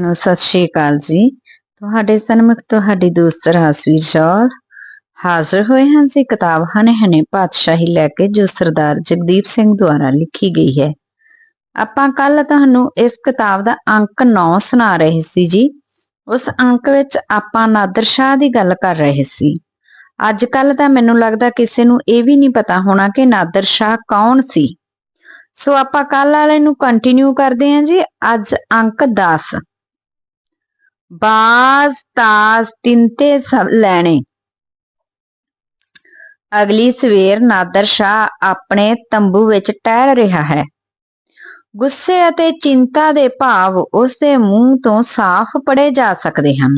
ਨੂੰ ਸਤਿ ਸ਼੍ਰੀ ਅਕਾਲ ਜੀ। ਤੁਹਾਡੇ ਸਨਮੁਖ ਤੁਹਾਡੀ ਦੋਸਤ ਰਾਸਵੀਰ ਸ਼ੌਰ ਹਾਜ਼ਰ ਹੋਏ ਹਾਂ ਜੀ ਕਿਤਾਬ ਹਨੇ ਹਨੇ ਪਾਤਸ਼ਾਹੀ ਲੈ ਕੇ, ਜੋ ਸਰਦਾਰ ਜਗਦੀਪ ਸਿੰਘ ਦੁਆਰਾ ਲਿਖੀ ਗਈ ਹੈ। ਆਪਾਂ ਕੱਲ ਤੁਹਾਨੂੰ ਇਸ ਕਿਤਾਬ ਦਾ ਅੰਕ 9 ਸੁਣਾ ਰਹੇ ਸੀ ਜੀ। ਉਸ ਅੰਕ ਵਿੱਚ ਆਪਾਂ ਨਾਦਰ ਸ਼ਾਹ ਦੀ ਗੱਲ ਕਰ ਰਹੇ ਸੀ। ਅੱਜ ਕੱਲ ਤਾਂ ਮੈਨੂੰ ਲੱਗਦਾ ਕਿਸੇ ਨੂੰ ਇਹ ਵੀ ਨਹੀਂ ਪਤਾ ਹੋਣਾ ਕਿ ਨਾਦਰ ਸ਼ਾਹ ਕੌਣ ਸੀ। ਸੋ ਆਪਾਂ ਕੱਲ ਵਾਲੇ ਨੂੰ ਕੰਟੀਨਿਊ ਕਰਦੇ ਹਾਂ ਜੀ। ਅੱਜ ਅੰਕ 10 ਬਾਜ਼ ਤਾਜ਼ ਤਿੰਤੇ ਸਭ ਲੈਣੇ। ਅਗਲੀ ਸਵੇਰ ਨਾਦਰ ਸ਼ਾਹ ਆਪਣੇ ਤੰਬੂ ਵਿੱਚ ਟਹਿਲ ਰਿਹਾ ਹੈ। ਗੁੱਸੇ ਅਤੇ ਚਿੰਤਾ ਦੇ ਭਾਵ ਉਸ ਦੇ ਮੂੰਹ ਤੋਂ ਸਾਫ਼ ਪੜੇ ਜਾ ਸਕਦੇ ਹਨ।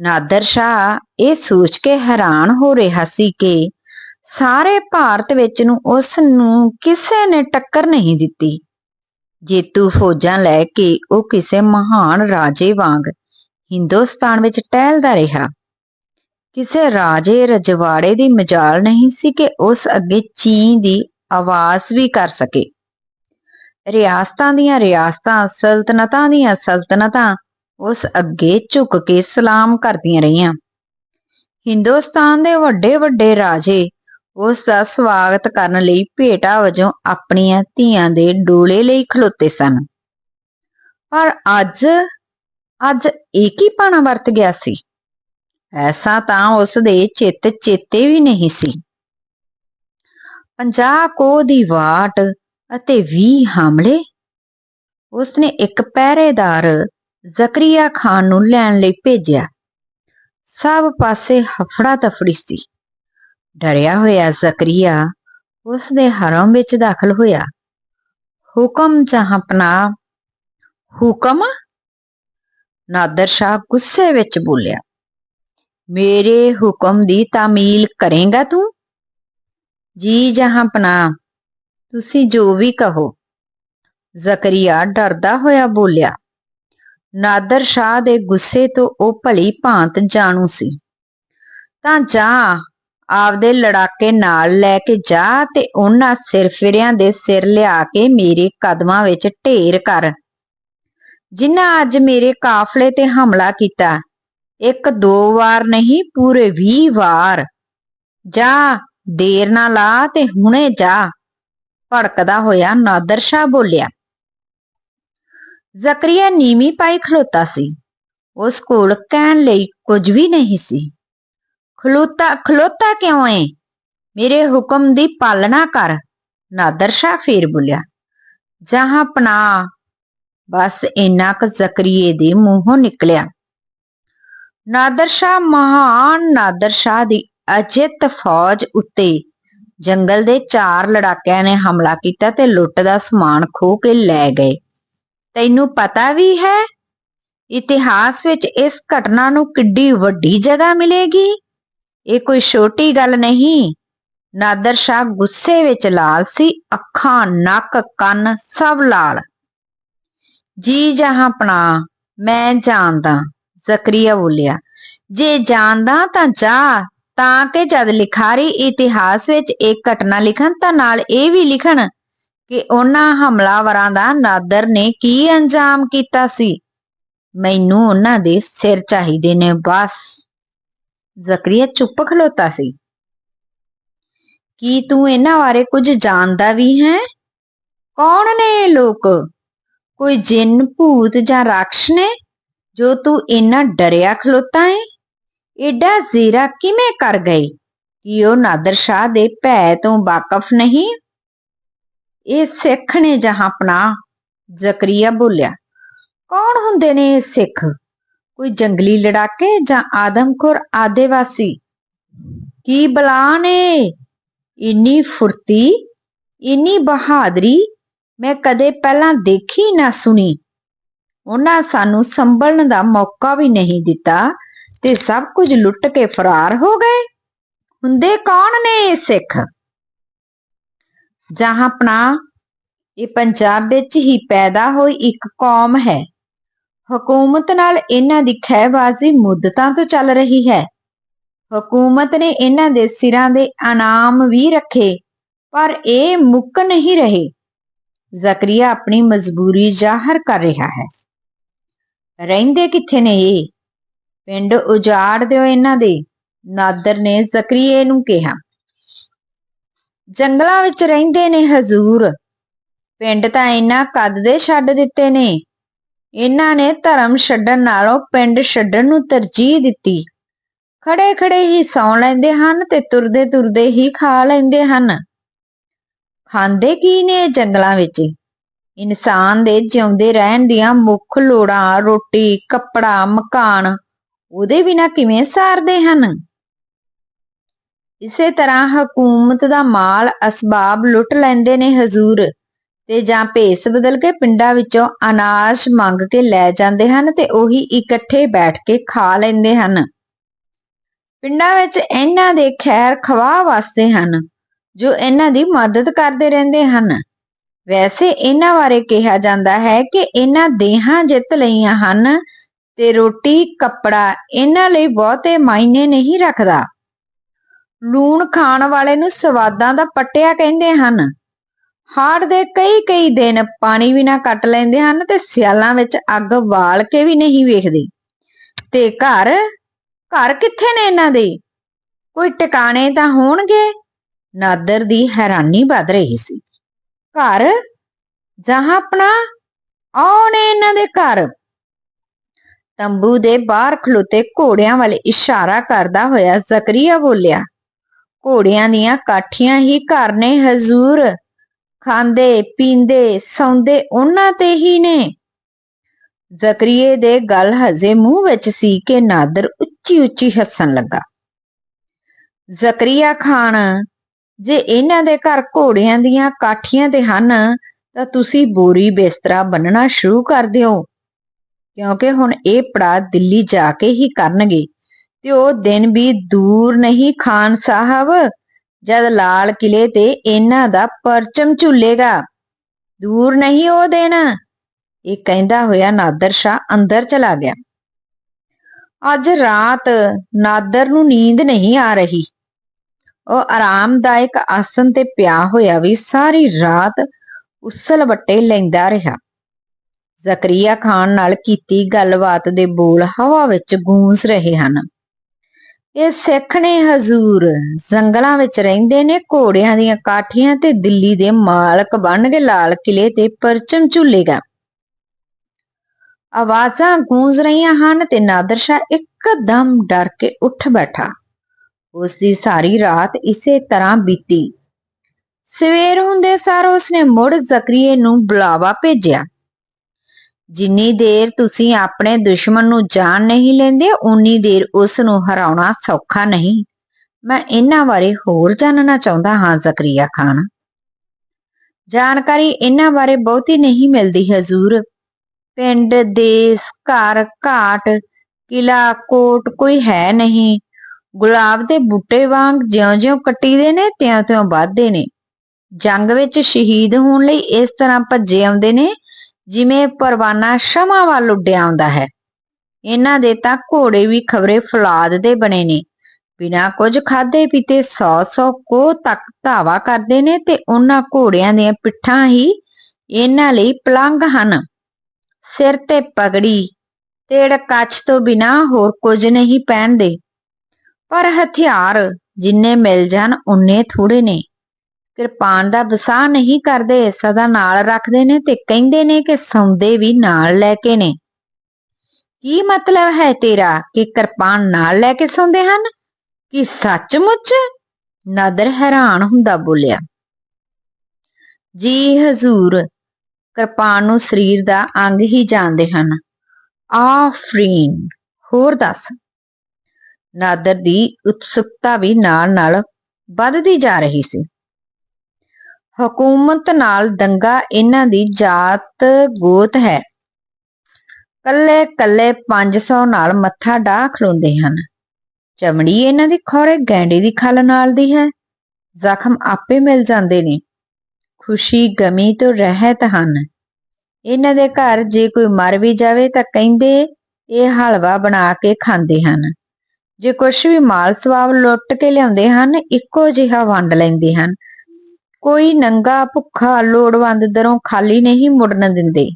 ਨਾਦਰ ਸ਼ਾਹ ਇਹ ਸੋਚ ਕੇ ਹੈਰਾਨ ਹੋ ਰਿਹਾ ਸੀ ਕਿ ਸਾਰੇ ਭਾਰਤ ਵਿੱਚ ਨੂੰ ਉਸ ਨੂੰ ਕਿਸੇ ਨੇ ਟੱਕਰ ਨਹੀਂ ਦਿੱਤੀ। ਜੇਤੂ ਫੌਜਾਂ ਲੈ ਕੇ ਉਹ ਕਿਸੇ ਮਹਾਨ ਰਾਜੇ ਵਾਂਗ ਹਿੰਦੁਸਤਾਨ ਵਿੱਚ ਟਹਿਲਦਾ ਰਿਹਾ। ਕਿਸੇ ਰਾਜੇ ਰਜਵਾੜੇ ਦੀ ਮਜਾਲ ਨਹੀਂ ਸੀ ਕਿ ਉਸ ਅੱਗੇ ਚੀਂ ਦੀ ਆਵਾਜ਼ ਵੀ ਕਰ ਸਕੇ। ਰਿਆਸਤਾਂ ਦੀਆਂ ਰਿਆਸਤਾਂ, ਸਲਤਨਤਾਂ ਦੀਆਂ ਸਲਤਨਤਾਂ ਉਸ ਅੱਗੇ ਝੁਕ ਕੇ ਸਲਾਮ ਕਰਦੀਆਂ ਰਹੀਆਂ। ਹਿੰਦੁਸਤਾਨ ਦੇ ਵੱਡੇ ਵੱਡੇ ਰਾਜੇ ਉਸ ਦਾ ਸਵਾਗਤ ਕਰਨ ਲਈ ਭੇਟਾ ਵਜੋਂ ਆਪਣੀਆਂ ਧੀਆਂ ਦੇ ਡੋਲੇ ਲਈ ਖਲੋਤੇ ਸਨ। ਪਰ ਅੱਜ ਅੱਜ ਇੱਕ ਹੀ ਪਾਣਾ ਵਰਤ ਗਿਆ ਸੀ? ਐਸਾ ਤਾਂ ਉਸ ਦੇ ਚਿੱਤ ਚੇਤੇ ਵੀ ਨਹੀਂ ਸੀ। 50 ਕੋ ਦੀ ਵਾਟ ਅਤੇ 20 ਹਮਲੇ? ਉਸਨੇ ਇੱਕ ਪਹਿਰੇਦਾਰ ਜ਼ਕਰੀਆ ਖਾਨ ਨੂੰ ਲੈਣ ਲਈ ਭੇਜਿਆ। ਸਭ ਪਾਸੇ ਹਫੜਾ ਤਫੜੀ ਸੀ। ਡਰਿਆ ਹੋਇਆ ਜ਼ਕਰੀਆ ਉਸ ਦੇ ਹਰਮ ਵਿੱਚ ਦਾਖਲ ਹੋਇਆ। ਹੁਕਮ ਜਹਾਂਪਨਾ ਹੁਕਮ? ਨਾਦਰ ਸ਼ਾਹ ਗੁੱਸੇ ਵਿੱਚ ਬੋਲਿਆ, ਮੇਰੇ ਹੁਕਮ ਦੀ ਤਾਮੀਲ ਕਰੇਗਾ ਤੂੰ? ਜੀ ਜਹਾਂ ਜਹਾਂਪਨਾ ਤੁਸੀਂ ਜੋ ਵੀ ਕਹੋ। ਜ਼ਕਰੀਆ ਡਰਦਾ ਹੋਇਆ ਬੋਲਿਆ। ਨਾਦਰ ਸ਼ਾਹ ਦੇ ਗੁੱਸੇ ਤੋਂ ਉਹ ਭਲੀ ਭਾਂਤ ਜਾਣੂ ਸੀ। ਤਾਂ ਜਾ, ਆਪਦੇ ਲੜਾਕੇ ਨਾਲ ਲੈ ਕੇ ਜਾ ਤੇ ਉਹਨਾਂ ਸਿਰਫਿਰਿਆਂ ਦੇ ਸਿਰ ਲਿਆ ਕੇ ਮੇਰੇ ਕਦਮਾਂ ਵਿੱਚ ਢੇਰ ਕਰ। ਜਿਨ੍ਹਾਂ ਅੱਜ ਮੇਰੇ ਕਾਫਲੇ ਤੇ ਹਮਲਾ ਕੀਤਾ, ਇੱਕ ਦੋ ਵਾਰ ਨਹੀਂ, ਪੂਰੇ 20 ਵਾਰ। ਜਾ, ਦੇਰ ਨਾ ਲਾ ਤੇ ਹੁਣੇ ਜਾ। ਭੜਕਦਾ ਹੋਇਆ ਨਾਦਰ ਸ਼ਾਹ ਬੋਲਿਆ। ਜ਼ਕਰੀਆ ਨੀਵੀਂ ਪਾਈ ਖਲੋਤਾ ਸੀ। ਉਸ ਕੋਲ ਕਹਿਣ ਲਈ ਕੁਝ ਵੀ ਨਹੀਂ ਸੀ। ਖਲੋਤਾ ਖਲੋਤਾ ਕਿਉਂ ਏ? ਮੇਰੇ ਹੁਕਮ ਦੀ ਪਾਲਣਾ ਕਰ, ਨਾਦਰ ਸ਼ਾਹ ਫੇਰ ਬੋਲਿਆ। ਜਹਾਂ ਪਨਾ ਬਸ ਇੰਨਾ ਕੁ ਜ਼ਕਰੀਏ ਦੇ ਮੂੰਹੋਂ ਨਿਕਲਿਆ। ਨਾਦਰ ਸ਼ਾਹ ਮਹਾਨ ਨਾਦਰ ਸ਼ਾਹ ਦੀ ਅਜਿੱਤ ਫੌਜ ਉੱਤੇ ਜੰਗਲ ਦੇ ਚਾਰ ਲੜਾਕਿਆਂ ਨੇ ਹਮਲਾ ਕੀਤਾ ਤੇ ਲੁੱਟ ਦਾ ਸਮਾਨ ਖੋ ਕੇ ਲੈ ਗਏ। ਤੈਨੂੰ ਪਤਾ ਵੀ ਹੈ, ਇਤਿਹਾਸ ਵਿੱਚ ਇਸ ਘਟਨਾ ਨੂੰ ਕਿੱਡੀ ਵੱਡੀ ਜਗ੍ਹਾ ਮਿਲੇਗੀ? ਇਹ ਕੋਈ ਛੋਟੀ ਗੱਲ ਨਹੀਂ। ਨਾਦਰ ਸ਼ਾਹ ਗੁੱਸੇ ਵਿੱਚ ਲਾਲ ਸੀ, ਅੱਖਾਂ, ਨੱਕ, ਕੰਨ ਸਭ ਲਾਲ। ਜੀ ਜਹਾਂ ਪਣਾ, ਮੈਂ ਜਾਣਦਾ, ਜ਼ਕਰੀਆ ਬੋਲਿਆ। ਜੇ ਜਾਣਦਾ ਤਾਂ ਜਾ, ਤਾਂ ਕਿ ਜਦ ਲਿਖਾਰੀ ਇਤਿਹਾਸ ਵਿੱਚ ਇੱਕ ਘਟਨਾ ਲਿਖਣ ਤਾਂ ਨਾਲ ਇਹ ਵੀ ਲਿਖਣ ਕਿ ਉਹਨਾਂ ਹਮਲਾਵਰਾਂ ਦਾ ਨਾਦਰ ਨੇ ਕੀ ਅੰਜਾਮ ਕੀਤਾ ਸੀ। ਮੈਨੂੰ ਉਹਨਾਂ ਦੇ ਸਿਰ ਚਾਹੀਦੇ ਨੇ ਬਸ। ਜ਼ਕਰੀਆ ਚੁੱਪ ਖਲੋਤਾ ਸੀ। ਕੀ ਤੂੰ ਇਹਨਾਂ ਬਾਰੇ ਕੁਝ ਜਾਣਦਾ ਵੀ ਹੈ? ਕੌਣ ਨੇ ਇਹ ਲੋਕ? ਕੋਈ ਜਿੰਨ ਭੂਤ ਜਾਂ ਰਾਖਸ਼ ਨੇ ਜੋ ਤੂੰ ਇੰਨਾ ਡਰਿਆ ਖਲੋਤਾ ਹੈ ਏਡਾ ਜ਼ੀਰਾ ਕਿਵੇਂ ਕਰ ਗਈ ਕਿ ਉਹ ਨਾਦਰ ਸ਼ਾਹ ਦੇ ਭੈ ਤੋਂ ਵਾਕਫ ਨਹੀਂ? ਇਹ ਸਿੱਖ ਨੇ ਜਹਾਂ ਆਪਣਾ ਜ਼ਕਰੀਆ ਬੋਲਿਆ। ਕੌਣ ਹੁੰਦੇ ਨੇ ਇਹ ਸਿੱਖ? ਕੋਈ ਜੰਗਲੀ ਲੜਾਕੇ ਜਾਂ ਆਦਮਖੋਰ ਆਦੇਵਾਸੀ? ਕੀ ਬਲਾ ਨੇ? ਇੰਨੀ ਫੁਰਤੀ, ਇੰਨੀ ਬਹਾਦਰੀ ਮੈਂ ਕਦੇ ਪਹਿਲਾਂ ਦੇਖੀ ਨਾ ਸੁਣੀ। ਉਹਨਾਂ ਸਾਨੂੰ ਸੰਭਲਣ ਦਾ ਮੌਕਾ ਵੀ ਨਹੀਂ ਦਿੱਤਾ ਤੇ ਸਭ ਕੁਝ ਲੁੱਟ ਕੇ ਫਰਾਰ ਹੋ ਗਏ। ਹੁੰਦੇ ਕੌਣ ਨੇ ਇਹ ਸਿੱਖ? ਜਹਾਂ ਆਪਣਾ, ਇਹ ਪੰਜਾਬ ਵਿੱਚ ਹੀ ਪੈਦਾ ਹੋਈ ਇੱਕ ਕੌਮ ਹੈ। ਹਕੂਮਤ ਨਾਲ ਇਹਨਾਂ ਦੀ ਖਹਿਬਾਜ਼ੀ ਮੁੱਦਤਾਂ ਤੋਂ ਚੱਲ ਰਹੀ ਹੈ। ਹਕੂਮਤ ਨੇ ਇਹਨਾਂ ਦੇ ਸਿਰਾਂ ਦੇ ਇਨਾਮ ਵੀ ਰੱਖੇ, ਪਰ ਇਹ ਮੁੱਕ ਨਹੀਂ ਰਹੇ। ਜ਼ਕਰੀਆ ਆਪਣੀ ਮਜਬੂਰੀ ਜ਼ਾਹਰ ਕਰ ਰਿਹਾ ਹੈ। ਰਹਿੰਦੇ ਕਿੱਥੇ ਨੇ ਇਹ? ਪਿੰਡ ਉਜਾੜ ਦਿਓ ਇਹਨਾਂ ਦੇ, ਨਾਦਰ ਨੇ ਜ਼ਕਰੀਏ ਨੂੰ ਕਿਹਾ। ਜੰਗਲਾਂ ਵਿੱਚ ਰਹਿੰਦੇ ਨੇ ਹਜ਼ੂਰ। ਪਿੰਡ ਤਾਂ ਇਹਨਾਂ ਕੱਦ ਦੇ ਛੱਡ ਦਿੱਤੇ ਨੇ। ਇਹਨਾਂ ਨੇ ਧਰਮ ਛੱਡਣ ਨਾਲੋਂ ਪਿੰਡ ਛੱਡਣ ਨੂੰ ਤਰਜੀਹ ਦਿੱਤੀ। ਖੜੇ ਖੜੇ ਹੀ ਸੌਂ ਲੈਂਦੇ ਹਨ ਤੇ ਤੁਰਦੇ ਤੁਰਦੇ ਹੀ ਖਾ ਲੈਂਦੇ ਹਨ। ਖਾਂਦੇ ਕੀ ਨੇ ਜੰਗਲਾਂ ਵਿੱਚ? ਇਨਸਾਨ ਦੇ ਜਿਉਂਦੇ ਰਹਿਣ ਦੀਆਂ ਮੁੱਖ ਲੋੜਾਂ, ਰੋਟੀ, ਕੱਪੜਾ, ਮਕਾਨ, ਉਹਦੇ ਬਿਨਾ ਕਿਵੇਂ ਸਾਰਦੇ ਹਨ? ਇਸੇ ਤਰ੍ਹਾਂ ਹਕੂਮਤ ਦਾ ਮਾਲ ਅਸਬਾਬ ਲੁੱਟ ਲੈਂਦੇ ਨੇ ਹਜ਼ੂਰ ਤੇ ਜਾਂ ਭੇਸ ਬਦਲ ਕੇ ਪਿੰਡਾਂ ਵਿੱਚੋਂ ਅਨਾਜ ਮੰਗ ਕੇ ਲੈ ਜਾਂਦੇ ਹਨ ਤੇ ਉਹੀ ਇਕੱਠੇ ਬੈਠ ਕੇ ਖਾ ਲੈਂਦੇ ਹਨ। ਪਿੰਡਾਂ ਵਿੱਚ ਇਹਨਾਂ ਦੇ ਖੈਰ ਖਵਾ ਵਾਸਤੇ ਹਨ। ਜੋ ਇਹਨਾਂ ਦੀ ਮਦਦ ਕਰਦੇ ਰਹਿੰਦੇ ਹਨ। ਵੈਸੇ ਇਹਨਾਂ ਬਾਰੇ ਕਿਹਾ ਜਾਂਦਾ ਹੈ ਕਿ ਇਹਨਾਂ ਦੇਹਾਂ ਜਿੱਤ ਲਈਆਂ ਹਨ ਤੇ ਰੋਟੀ, ਕੱਪੜਾ ਇਹਨਾਂ ਲਈ ਬਹੁਤੇ ਮਾਇਨੇ ਨਹੀਂ ਰੱਖਦਾ। ਲੂਣ ਖਾਣ ਵਾਲੇ ਨੂੰ ਸਵਾਦਾਂ ਦਾ ਪੱਟਿਆ ਕਹਿੰਦੇ ਹਨ। ਹਾੜ ਦੇ ਕਈ ਕਈ ਦਿਨ ਪਾਣੀ ਵੀ ਨਾ ਕੱਟ ਲੈਂਦੇ ਹਨ ਤੇ ਸਿਆਲਾਂ ਵਿੱਚ ਅੱਗ ਬਾਲ ਕੇ ਵੀ ਨਹੀਂ ਵੇਖਦੇ। ਤੇ ਘਰ? ਘਰ ਕਿੱਥੇ ਨੇ ਇਹਨਾਂ ਦੇ? ਕੋਈ ਟਿਕਾਣੇ ਤਾਂ ਹੋਣਗੇ? ਨਾਦਰ ਦੀ ਹੈਰਾਨੀ ਵੱਧ ਰਹੀ ਸੀ। ਘਰ? ਜਹਾਂ ਆਪਣਾ? ਆਉਣੇ ਇਹਨਾਂ ਦੇ ਘਰ? ਤੰਬੂ ਦੇ ਬਾਹਰ ਖਲੋਤੇ ਘੋੜਿਆਂ ਵੱਲ ਇਸ਼ਾਰਾ ਕਰਦਾ ਹੋਇਆ ਜ਼ਕਰੀਆ ਬੋਲਿਆ, ਘੋੜਿਆਂ ਦੀਆਂ ਕਾਠੀਆਂ ਹੀ ਘਰ ਨੇ ਹਜ਼ੂਰ। ਖਾਂਦੇ, ਪੀਂਦੇ, ਸੌਂਦੇ ਉਹਨਾਂ ਤੇ ਹੀ ਨੇ। ਜ਼ਕਰੀਏ ਦੇ ਗੱਲ ਹਜੇ ਮੂੰਹ ਵਿੱਚ ਸੀ ਕਿ ਨਾਦਰ ਉੱਚੀ ਉੱਚੀ ਹੱਸਣ ਲੱਗਾ। ਜ਼ਕਰੀਆ ਖਾਨ ਜੇ ਇਹਨਾਂ ਦੇ ਘਰ ਘੋੜਿਆਂ ਦੀਆਂ ਕਾਠੀਆਂ ਤੇ ਹਨ, ਤਾਂ ਤੁਸੀਂ ਬੋਰੀ ਬਿਸਤਰਾ ਬੰਨਣਾ ਸ਼ੁਰੂ ਕਰ ਦਿਓ। ਕਿਉਂਕਿ ਹੁਣ ਇਹ ਪੜਾ ਦਿੱਲੀ ਜਾ ਕੇ ਹੀ ਕਰਨਗੇ। ਤੇ ਉਹ ਦਿਨ ਵੀ ਦੂਰ ਨਹੀਂ ਖਾਨ ਸਾਹਿਬ, ਜਦ ਲਾਲ ਕਿਲੇ ਤੇ ਇਹਨਾਂ ਦਾ ਪਰਚਮ ਝੁੱਲੇਗਾ। ਦੂਰ ਨਹੀਂ ਉਹ ਦਿਨ। ਇਹ ਕਹਿੰਦਾ ਹੋਇਆ ਨਾਦਰ ਸ਼ਾ ਅੰਦਰ ਚਲਾ ਗਿਆ। ਅੱਜ ਰਾਤ ਨਾਦਰ ਨੂੰ ਨੀਂਦ ਨਹੀਂ ਆ ਰਹੀ। ਉਹ ਆਰਾਮਦਾਇਕ ਆਸਨ ਤੇ ਪਿਆ ਹੋਇਆ ਵੀ ਸਾਰੀ ਰਾਤ ਉਸਲ ਵੱਟੇ ਲੈਂਦਾ ਰਿਹਾ। ਜ਼ਕਰੀਆ ਖਾਨ ਨਾਲ ਕੀਤੀ ਗੱਲਬਾਤ ਦੇ ਬੋਲ ਹਵਾ ਵਿੱਚ ਗੂੰਜ ਰਹੇ ਹਨ। ਇਹ ਸਿੱਖ ਨੇ ਹਜ਼ੂਰ, ਜੰਗਲਾਂ ਵਿੱਚ ਰਹਿੰਦੇ ਨੇ, ਘੋੜਿਆਂ ਦੀਆਂ ਕਾਠੀਆਂ ਤੇ ਦਿੱਲੀ ਦੇ ਮਾਲਕ ਬਣ ਕੇ ਲਾਲ ਕਿਲੇ ਤੇ ਪਰਚਮ ਝੁੱਲੇਗਾ ਆਵਾਜ਼ਾਂ ਗੂੰਜ ਰਹੀਆਂ ਹਨ ਤੇ ਨਾਦਰ ਸ਼ਾਹ ਇੱਕਦਮ ਡਰ ਕੇ ਉੱਠ ਬੈਠਾ। ਉਸ ਦੀ ਸਾਰੀ ਰਾਤ ਇਸੇ ਤਰ੍ਹਾਂ ਬੀਤੀ। ਸਵੇਰ ਹੁੰਦੇ ਸਾਰ ਉਸਨੇ ਮੁੜ ਜ਼ਕਰੀਏ ਨੂੰ ਬੁਲਾਵਾ ਭੇਜਿਆ। ਜਿੰਨੀ ਦੇਰ ਤੁਸੀਂ ਆਪਣੇ ਦੁਸ਼ਮਣ ਨੂੰ ਜਾਣ ਨਹੀਂ ਲੈਂਦੇ ਉਨੀ ਦੇਰ ਉਸ ਨੂੰ ਹਰਾਉਣਾ ਸੌਖਾ ਨਹੀਂ। ਮੈਂ ਇਹਨਾਂ ਬਾਰੇ ਹੋਰ ਜਾਣਨਾ ਚਾਹੁੰਦਾ ਹਾਂ, ਜ਼ਕਰੀਆ ਖਾਨ। ਜਾਣਕਾਰੀ ਇਹਨਾਂ ਬਾਰੇ ਬਹੁਤੀ ਨਹੀਂ ਮਿਲਦੀ ਹਜ਼ੂਰ। ਪਿੰਡ, ਦੇਸ, ਘਰ, ਘਾਟ ਕਿਲਾ ਕੋਟ ਕੋਈ ਹੈ ਨਹੀਂ। ਗੁਲਾਬ ਦੇ ਬੂਟੇ ਵਾਂਗ ਜਿਉਂ-ਜਿਉਂ ਕੱਟੀਦੇ ਨੇ, ਤਿਉਂ-ਤਿਉਂ ਵੱਧਦੇ ਨੇ। ਜੰਗ ਵਿੱਚ ਸ਼ਹੀਦ ਹੋਣ ਲਈ ਇਸ ਤਰ੍ਹਾਂ ਭੱਜੇ ਆਉਂਦੇ ਨੇ, ਜਿਵੇਂ ਪਰਵਾਨਾ ਸ਼ਮਾ ਵੱਲ ਉੱਡਿਆ ਆਉਂਦਾ ਹੈ। ਇਹਨਾਂ ਦੇ ਤਾਂ ਘੋੜੇ ਵੀ ਖਬਰੇ ਫਲਾਦ ਦੇ ਬਣੇ ਨੇ। ਬਿਨਾ ਕੁਝ ਖਾਦੇ ਪੀਤੇ 100-100 ਕੋ ਤੱਕ ਧਾਵਾ ਕਰਦੇ ਨੇ ਤੇ ਉਹਨਾਂ ਘੋੜਿਆਂ ਦੀਆਂ ਪਿੱਠਾਂ ਹੀ ਇਹਨਾਂ ਲਈ ਪਲੰਗ ਹਨ। ਸਿਰ ਤੇ ਪਗੜੀ, ਤੇੜ ਕੱਚ ਤੋਂ ਬਿਨਾ ਹੋਰ ਕੁਝ ਨਹੀਂ ਪਹਿਨਦੇ। ਪਰ ਹਥਿਆਰ ਜਿੰਨੇ ਮਿਲ ਜਾਣ ਉਨੇ ਥੋੜੇ ਨੇ। ਕਿਰਪਾਨ ਦਾ ਵਸਾ ਨਹੀਂ ਕਰਦੇ ਸਦਾ ਨਾਲ ਰੱਖਦੇ ਨੇ ਤੇ ਕਹਿੰਦੇ ਨੇ ਕਿ ਸੌਂਦੇ ਵੀ ਨਾਲ ਲੈ ਕੇ ਨੇ। ਕੀ ਮਤਲਬ ਹੈ ਤੇਰਾ ਕਿ ਕਿਰਪਾਨ ਨਾਲ ਲੈ ਕੇ ਸੌਂਦੇ ਹਨ? ਕਿ ਸੱਚਮੁੱਚ ਨਾਦਰ ਹੈਰਾਨ ਹੁੰਦਾ ਬੋਲਿਆ। ਜੀ ਹਜ਼ੂਰ, ਕਿਰਪਾਨ ਨੂੰ ਸਰੀਰ ਦਾ ਅੰਗ ਹੀ ਜਾਣਦੇ ਹਨ। ਆਫਰੀਨ, ਹੋਰ ਦੱਸ। ਨਾਦਰ ਦੀ ਉਤਸੁਕਤਾ ਵੀ ਨਾਲ ਨਾਲ ਵੱਧਦੀ ਜਾ ਰਹੀ ਸੀ। ਹਕੂਮਤ ਨਾਲ ਦੰਗਾ ਇਹਨਾਂ ਦੀ ਜਾਤ ਗੋਤ ਹੈ। ਕੱਲੇ ਕੱਲੇ 500 ਨਾਲ ਮੱਥਾ ਢਾ ਖਲੋਂਦੇ ਹਨ। ਚਮੜੀ ਇਹਨਾਂ ਦੀ ਖੋਰੇ ਗੈਂਡੇ ਦੀ ਖਲ ਨਾਲ ਦੀ ਹੈ। ਜ਼ਖਮ ਆਪੇ ਮਿਲ ਜਾਂਦੇ ਨੇ। ਖੁਸ਼ੀ ਗਮੀ ਤੋਂ ਰਹਿਤ ਹਨ। ਇਹਨਾਂ ਦੇ ਘਰ ਜੇ ਕੋਈ ਮਰ ਵੀ ਜਾਵੇ ਤਾਂ ਕਹਿੰਦੇ, ਇਹ ਹਲਵਾ ਬਣਾ ਕੇ ਖਾਂਦੇ ਹਨ। ਜੇ ਕੁਛ ਵੀ ਮਾਲ ਸਵਾਬ ਲੁੱਟ ਕੇ ਲਿਆਉਂਦੇ ਹਨ, ਇੱਕੋ ਜਿਹਾ ਵੰਡ ਲੈਂਦੇ ਹਨ। ਕੋਈ ਨੰਗਾ, ਭੁੱਖਾ, ਲੋੜਵੰਦ ਦਰੋਂ ਖਾਲੀ ਨਹੀਂ ਮੁੜਨ ਦਿੰਦੇ।